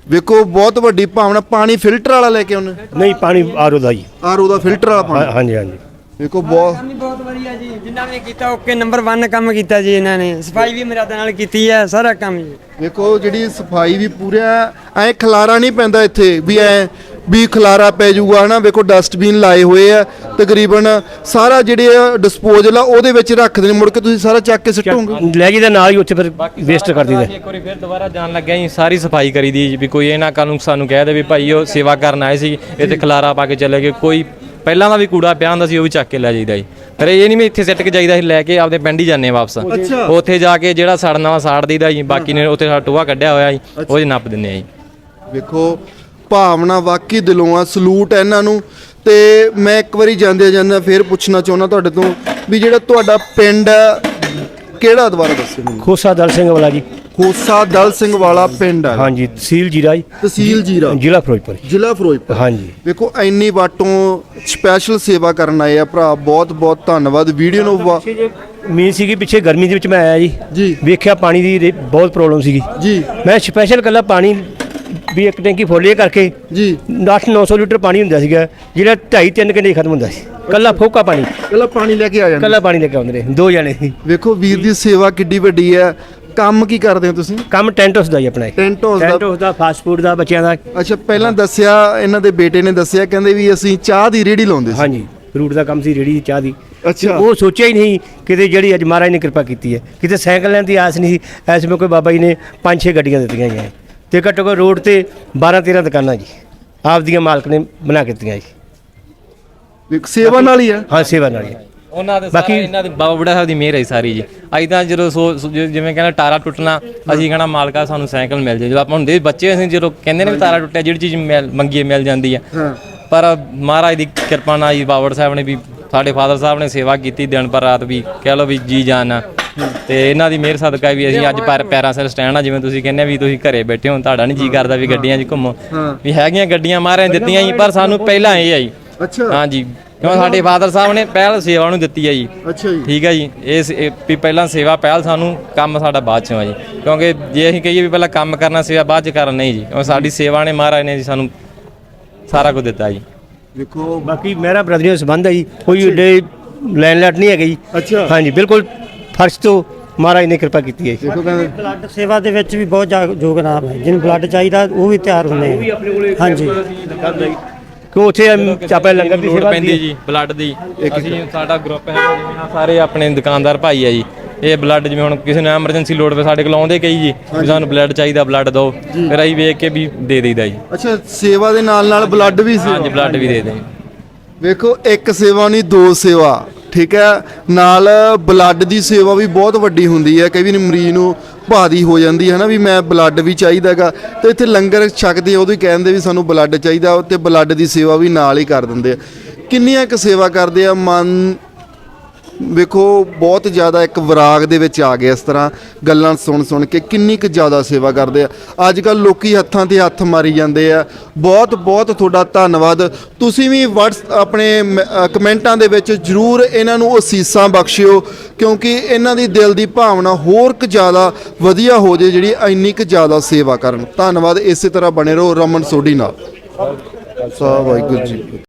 ਵੇਖੋ ਬਹੁਤ ਵੱਡੀ ਭਾਵਨਾ ਪਾਣੀ ਫਿਲਟਰ ਵਾਲਾ ਲੈ ਕੇ ਆਉਣੇ ਨਹੀਂ ਪਾਣੀ ਆਰੋ ਦਾ ਜੀ। ਆਰਓ ਦਾ ਫਿਲਟਰ ਵਾਲਾ ਹਾਂ- ਪਾਣੀ ਹਾਂਜੀ ਹਾਂਜੀ। ਵੇਖੋ ਬਹੁਤ ਬਹੁਤ ਵਧੀਆ ਜੀ। ਜਿਨ੍ਹਾਂ ਨੇ ਕੀਤਾ ਓਕੇ ਨੰਬਰ 1 ਕੰਮ ਕੀਤਾ ਜੀ ਇਹਨਾਂ ਨੇ। ਸਫ਼ਾਈ ਵੀ ਮਰਿਆਦਾ ਨਾਲ ਕੀਤੀ ਹੈ ਸਾਰਾ ਕੰਮ ਜੀ। ਵੇਖੋ ਜਿਹੜੀ ਸਫ਼ਾਈ ਵੀ ਪੂਰਾ ਐ ਖਲਾਰਾ ਨਹੀਂ ਪੈਂਦਾ ਇੱਥੇ ਵੀ ਐ ਵੀ ਖਲਾਰਾ ਪੈ ਜਾਊਗਾ ਹਨਾ? ਵੇਖੋ ਡਸਟਬਿਨ ਲਾਏ ਹੋਏ ਆ ਤਕਰੀਬਨ ਸਾਰਾ ਜਿਹੜੇ ਆ ਡਿਸਪੋਜ਼ਲ ਆ ਉਹਦੇ ਵਿੱਚ ਰੱਖਦੇ ਨੇ ਮੁੜ ਕੇ ਤੁਸੀਂ ਸਾਰਾ ਚੱਕ ਕੇ ਸਿੱਟੋਗੇ? ਲੈ ਜੀ ਦਾ ਨਾਲ ਹੀ ਉੱਥੇ ਫਿਰ ਵੇਸਟ ਕਰ ਦਈਦਾ। ਇੱਕ ਵਾਰੀ ਫਿਰ ਦੁਬਾਰਾ ਜਾਣ ਲੱਗਿਆ ਜੀ ਸਾਰੀ ਸਫ਼ਾਈ ਕਰੀ ਦੀ ਜੀ ਵੀ ਕੋਈ ਇਹ ਨਾ ਕੱਲ ਨੂੰ ਸਾਨੂੰ ਕਹਿ ਦੇ ਵੀ ਭਾਈ ਉਹ ਸੇਵਾ ਕਰਨ ਆਏ ਸੀ ਇੱਥੇ ਖਲਾਰਾ ਪਾ ਕੇ ਚਲੇ ਗਏ ਕੋਈ ਪਹਿਲਾਂ ਦਾ ਵੀ ਕੂੜਾ ਪਿਆ ਹੁੰਦਾ ਸੀ ਉਹ ਵੀ ਚੱਕ ਕੇ ਲੈ ਜਾਈਦਾ ਜੀ। ਫਿਰ ਇਹ ਨਹੀਂ ਵੀ ਇੱਥੇ ਸਿੱਟ ਕੇ ਜਾਈਦਾ ਸੀ ਲੈ ਕੇ ਆਪਦੇ ਪਿੰਡ ਹੀ ਜਾਂਦੇ ਆ ਵਾਪਸ। ਉੱਥੇ ਜਾ ਕੇ ਜਿਹੜਾ ਸੜਨਾ ਵਾ ਸਾੜ ਦਈਦਾ ਜੀ ਬਾਕੀ ਨੇ ਉੱਥੇ ਸਾਡਾ ਟੋਆ ਕੱਢਿਆ ਹੋਇਆ ਜੀ ਉਹ 'ਚ ਨੱਪ ਦਿੰਦੇ ਆ ਜੀ। ਵੇਖੋ ਭਾਵਨਾ ਵਾਕਈ ਦਿਲੋਂ ਆ ਸਲੂਟ ਹੈ ਇਹਨਾਂ ਨੂੰ। ਤੇ ਮੈਂ ਇੱਕ ਵਾਰੀ ਜਾਂਦੇ ਜਾਂਦੇ ਫੇਰ ਪੁੱਛਣਾ ਚਾਹੁੰਦਾ ਤੁਹਾਡੇ ਤੋਂ ਵੀ ਜਿਹੜਾ ਤੁਹਾਡਾ ਪਿੰਡ ਕਿਹੜਾ ਦੁਬਾਰਾ ਦੱਸਿਓ ਮੈਨੂੰ? ਖੋਸਾ ਦਲ ਸਿੰਘ ਵਾਲਾ ਜੀ। ਖੋਸਾ ਦਲ ਸਿੰਘ ਵਾਲਾ ਪਿੰਡ ਹੈ ਹਾਂਜੀ ਤਹਿਸੀਲ ਜੀਰਾ ਜੀ। ਤਹਿਸੀਲ ਜੀਰਾ। ਜ਼ਿਲ੍ਹਾ ਫਿਰੋਜ਼ਪੁਰ। ਜ਼ਿਲ੍ਹਾ ਫਿਰੋਜ਼ਪੁਰ। ਹਾਂਜੀ। ਵੇਖੋ ਇੰਨੀ ਬਾਟੋਂ ਸਪੈਸ਼ਲ ਸੇਵਾ ਕਰਨ ਆਏ ਆ ਭਰਾ। ਬਹੁਤ ਬਹੁਤ ਧੰਨਵਾਦ। ਵੀਡੀਓ ਨੂੰ ਵਾ- ਮੀਂਹ ਸੀਗੀ ਪਿੱਛੇ ਗਰਮੀ ਦੇ ਵਿੱਚ ਮੈਂ ਆਇਆ ਜੀ। ਜੀ। ਵੇਖਿਆ ਪਾਣੀ ਦੀ ਰੇ- ਬਹੁਤ ਪ੍ਰੋਬਲਮ ਸੀਗੀ। ਜੀ। ਮੈਂ ਸਪੈਸ਼ਲ ਕੱਲਾ ਪਾਣੀ ਵੀ ਇੱਕ ਟੈਂਕੀ ਫੁੱਲ ਇਹ ਕਰਕੇ ਜੀ। 8-900 ਲੀਟਰ ਪਾਣੀ ਹੁੰਦਾ ਸੀਗਾ ਜਿਹੜਾ 2.5-3 ਘੰਟੇ ਖਤਮ ਹੁੰਦਾ ਸੀ। ਕੱਲਾ ਫੋਕਾ ਪਾਣੀ। ਕੱਲਾ ਪਾਣੀ ਲੈ ਕੇ ਆ ਜਾਂਦੇ ਕੱਲਾ ਪਾਣੀ ਲੈ ਕੇ ਆਉਂਦੇ ਨੇ ਦੋ ਜਣੇ। ਸੀ ਵੇਖੋ ਵੀਰ ਦੀ ਸੇਵਾ ਕਿੱਡੀ ਵੱਡੀ ਹੈ। ਕੰਮ ਕੀ ਕਰਦੇ ਹੋ ਤੁਸੀਂ? ਕੰਮ ਟੈਂਟ ਹਾਊਸ ਦਾ ਹੀ ਆਪਣਾ ਇਹ। ਟੈਂਟ ਹਾਊਸ ਦਾ। ਟੈਂਟ ਹਾਊਸ ਦਾ ਫਾਸਟ ਫੂਡ ਦਾ ਬੱਚਿਆਂ ਦਾ। ਅੱਛਾ ਪਹਿਲਾਂ ਦੱਸਿਆ ਇਹਨਾਂ ਦੇ ਬੇਟੇ ਨੇ ਦੱਸਿਆ ਕਹਿੰਦੇ ਵੀ ਅਸੀਂ ਚਾਹ ਦੀ ਰੇੜੀ ਲਾਉਂਦੇ ਸੀ। ਹਾਂਜੀ ਫਰੂਟ ਦਾ ਕੰਮ ਸੀ ਰੇੜੀ ਦੀ ਚਾਹ ਦੀ। ਅੱਛਾ। ਉਹ ਸੋਚਿਆ ਹੀ ਨਹੀਂ ਕਿਤੇ ਜਿਹੜੀ ਅੱਜ ਮਹਾਰਾਜ ਨੇ ਕਿਰਪਾ ਕੀਤੀ ਹੈ। ਕਿਤੇ ਸਾਈਕਲ ਲੈਣ ਦੀ ਆਸ ਨਹੀਂ ਸੀ। ਐਸੇ ਵਿੱਚ ਕੋਈ ਬਾਬਾ ਜੀ ਨੇ ਪੰਜ ਛੇ ਗੱਡੀਆਂ ਦਿੱਤੀਆਂ ਜੀ ਤੇ ਘੱਟੋ ਘੱਟ ਰੋਡ ਤੇ 12 13 ਦੁਕਾਨਾਂ ਜੀ। ਆਪਦੀਆਂ ਮਾਲਕ ਨੇ ਬਣਾ ਕੇ ਦਿੱਤੀਆਂ ਜੀ। ਵੇਖ, ਸੇਵਾ ਨਾਲ ਹੀ ਹੈ ਹਾਂ ਸੇਵਾ ਨਾਲ ਜੀ ਉਹਨਾਂ ਦੇ ਬਾਕੀ- ਇਹਨਾਂ ਦੇ ਬਾਬਾ ਬੁੱਢਾ ਸਾਹਿਬ ਦੀ ਮਿਹਰ ਹੈ ਸਾਰੀ ਜੀ। ਤਾਂ ਜਦੋਂ ਸੋ ਜਿ- ਜਿਵੇਂ ਕਹਿੰਦਾ ਟਾਰਾ ਟੁੱਟਣਾ ਅਸੀਂ ਕਹਣਾ ਮਾਲਕਾ ਸਾਨੂੰ ਸਾਈਕਲ ਮਿਲ ਜਾਏ। ਜਦੋਂ ਆਪਾਂ ਹੁੰਦੇ ਬੱਚੇ ਅਸੀਂ ਜਦੋਂ ਕਹਿੰਦੇ ਨੇ ਵੀ ਤਾਰਾ ਟੁੱਟਿਆ ਜਿਹੜੀ ਚੀਜ਼ ਮਿਲ- ਮੰਗੀਏ ਮਿਲ ਜਾਂਦੀ ਆ ਹਾਂ। ਪਰ ਮਹਾਰਾਜ ਦੀ ਕਿਰਪਾ ਨਾਲ ਜੀ ਬਾਬਾ ਬੁੱਢਾ ਸਾਹਿਬ ਨੇ ਵੀ ਸਾਡੇ ਫਾਦਰ ਸਾਹਿਬ ਨੇ ਸੇਵਾ ਕੀਤੀ ਦਿਨ ਪਰ ਰਾਤ ਵੀ ਕਹਿ ਲਓ ਵੀ ਜੀ ਜਾਨ ਆ। ਤੇ ਇਹਨਾਂ ਦੀ ਮਿਹਰ ਸਦਕਾ ਵੀ ਅਸੀਂ ਅੱਜ ਪੈਰ ਪੈਰਾਂ ਸਿਰ ਸਟੈਂਡ ਆ ਜਿਵੇਂ ਤੁਸੀਂ ਕਹਿੰਦੇ ਆ ਵੀ ਤੁਸੀਂ ਘਰੇ ਬੈਠੇ ਹੋ ਤੁਹਾਡਾ ਨਹੀਂ ਜੀ ਕਰਦਾ ਵੀ ਗੱਡੀਆਂ 'ਚ ਘੁੰਮੋ। ਵੀ ਹੈਗੀਆਂ ਗੱਡੀਆਂ ਨੇ ਦਿੱਤੀਆਂ ਜੀ ਪਰ ਸਾਨੂੰ ਪਹਿਲਾਂ ਇਹ ਆ ਜੀ ਅੱਛਾ ਹਾਂਜੀ ਕਿਉਂ ਸਾਡੇ ਫਾਦਰ ਸਾਹਿਬ ਨੇ ਪਹਿਲ ਸੇਵਾ ਨੂੰ ਦਿੱਤੀ ਹੈ ਜੀ। ਅੱਛਾ ਜੀ। ਠੀਕ ਹੈ ਜੀ। ਇਸ ਇਹ ਵੀ ਪਹਿਲਾਂ ਸੇਵਾ ਪਹਿਲ ਸਾਨੂੰ ਕੰਮ ਸਾਡਾ ਬਾਅਦ ਚੋਂ ਆ ਜੀ। ਕਿਉਂਕਿ ਜੇ ਅਸੀਂ ਕਹੀਏ ਵੀ ਪਹਿਲਾਂ ਕੰਮ ਕਰਨਾ ਸੇਵਾ ਬਾਅਦ ਚ ਕਰਨਾ ਨਹੀਂ ਜੀ। ਕਿਉਂਕਿ ਸਾਡੀ ਸੇਵਾ ਨੇ ਮਹਾਰਾਜ ਨੇ ਜੀ ਸਾਨੂੰ ਸਾਰਾ ਕੁਝ ਦਿੱਤਾ ਜੀ। ਵੇਖੋ ਬਾਕੀ ਮੇਰਾ ਬ੍ਰਦਰੀ ਦਾ ਸੰਬੰਧ ਹੈ ਜੀ। ਕੋਈ ਏਡੇ ਲੈਣ ਲੈਟ ਨਹੀਂ ਹੈਗਾ ਜੀ। ਅੱਛਾ। ਹਾਂਜੀ ਬਿਲਕੁਲ ਫਰਸ਼ ਤੋਂ ਮਹਾਰਾਜ ਨੇ ਕਿਰਪਾ ਕੀਤੀ ਹੈ ਜੀ। ਦੇਖੋ ਕਹਿੰਦੇ ਬਲੱਡ ਸੇਵਾ ਦੇ ਵਿੱਚ ਵੀ ਬਹੁਤ ਜਾ- ਯੋਗਦਾਨ ਹੈ। ਜਿਹਨੂੰ ਬਲੱਡ ਚਾਹੀਦਾ ਉਹ ਵੀ ਤਿਆਰ ਹੁੰਦੇ ਆ। ਹਾਂਜੀ। ਕਿਉਂ ਉੱਥੇ ਚਾਪੇ ਲੰਗਰ ਦੀ ਲੋੜ ਸੇਵਾ ਪੈਂਦੀ ਹੈ? ਜੀ ਬਲੱਡ ਦੀ। ਅਸੀਂ ਸਾਡਾ ਗਰੁੱਪ ਹੈ ਜਿਵੇਂ ਆਹ ਸਾਰੇ ਆਪਣੇ ਦੁਕਾਨਦਾਰ ਭਾਈ ਆ ਜੀ। ਇਹ ਬਲੱਡ ਜਿਵੇਂ ਹੁਣ ਕਿਸੇ ਨੂੰ ਐਮਰਜੈਂਸੀ ਲੋੜ ਪਏ ਸਾਡੇ ਕੋਲ ਆਉਂਦੇ ਕਈ ਜੀ ਵੀ ਸਾਨੂੰ ਬਲੱਡ ਚਾਹੀਦਾ ਬਲੱਡ ਦਿਓ। ਫਿਰ ਅਸੀਂ ਵੇਖ ਕੇ ਵੀ ਦੇ ਦੇਈਦਾ ਜੀ। ਅੱਛਾ ਸੇਵਾ ਦੇ ਨਾਲ ਨਾਲ ਬਲੱਡ ਵੀ ਹਾਂਜੀ ਸੇਵਾ। ਬਲੱਡ ਵੀ ਦੇ ਦੇ ਵੇਖੋ ਇੱਕ ਸੇਵਾ ਨਹੀਂ ਦੋ ਸੇਵਾ। ਠੀਕ ਹੈ। ਨਾਲ ਬਲੱਡ ਦੀ ਸੇਵਾ ਵੀ ਬਹੁਤ ਵੱਡੀ ਹੁੰਦੀ ਹੈ। ਕਈ ਵਾਰੀ ਮਰੀਜ਼ ਨੂੰ ਭਾਦੀ ਹੋ ਜਾਂਦੀ ਹੈ ਨਾ ਵੀ ਮੈਂ ਬਲੱਡ ਵੀ ਚਾਹੀਦਾਗਾ ਤੇ ਇੱਥੇ ਲੰਗਰ ਛਕਦੇ ਆ, ਉਦੋਂ ਹੀ ਕਹਿੰਦੇ ਵੀ ਸਾਨੂੰ ਬਲੱਡ ਚਾਹੀਦਾ ਤੇ ਬਲੱਡ ਦੀ ਸੇਵਾ ਵੀ ਨਾਲ ਹੀ ਕਰ ਦਿੰਦੇ ਆ। ਕਿੰਨੀਆਂ ਕੁ ਸੇਵਾ ਕਰਦੇ ਆ? ਮਨ ਵੇਖੋ ਬਹੁਤ ਜ਼ਿਆਦਾ ਇੱਕ ਵਿਰਾਗ ਦੇ ਵਿੱਚ ਆ ਗਏ ਇਸ ਤਰ੍ਹਾਂ ਗੱਲਾਂ ਸੁਣ ਸੁਣ ਕੇ ਕਿੰਨੀ ਕੁ ਜ਼ਿਆਦਾ ਸੇਵਾ ਕਰਦੇ ਆ। ਅੱਜ ਕੱਲ ਲੋਕੀ ਹੱਥਾਂ ਤੇ ਹੱਥ ਮਾਰੀ ਜਾਂਦੇ ਆ। ਬਹੁਤ ਬਹੁਤ ਤੁਹਾਡਾ ਧੰਨਵਾਦ। ਤੁਸੀਂ ਵੀ ਵਟਸ ਆਪਣੇ ਮ- ਅ, ਕਮੈਂਟਾਂ ਦੇ ਵਿੱਚ ਜਰੂਰ ਇਹਨਾਂ ਨੂੰ ਅਸੀਸਾਂ ਬਖਸ਼ਿਓ ਕਿਉਂਕਿ ਇਹਨਾਂ ਦੀ ਦਿਲ ਦੀ ਭਾਵਨਾ ਹੋਰ ਕੁ ਜ਼ਿਆਦਾ ਵਧੀਆ ਹੋ ਜੇ ਜਿਹੜੀ ਇੰਨੀ ਕੁ ਜ਼ਿਆਦਾ ਸੇਵਾ ਕਰਨ। ਧੰਨਵਾਦ ਇਸੇ ਤਰ੍ਹਾਂ ਬਣੇ ਰਹੋ ਰਮਨ ਸੋਢੀ ਨਾਲ। ਸਾਹਿਬ ਵਾਹਿਗੁਰੂ ਜੀ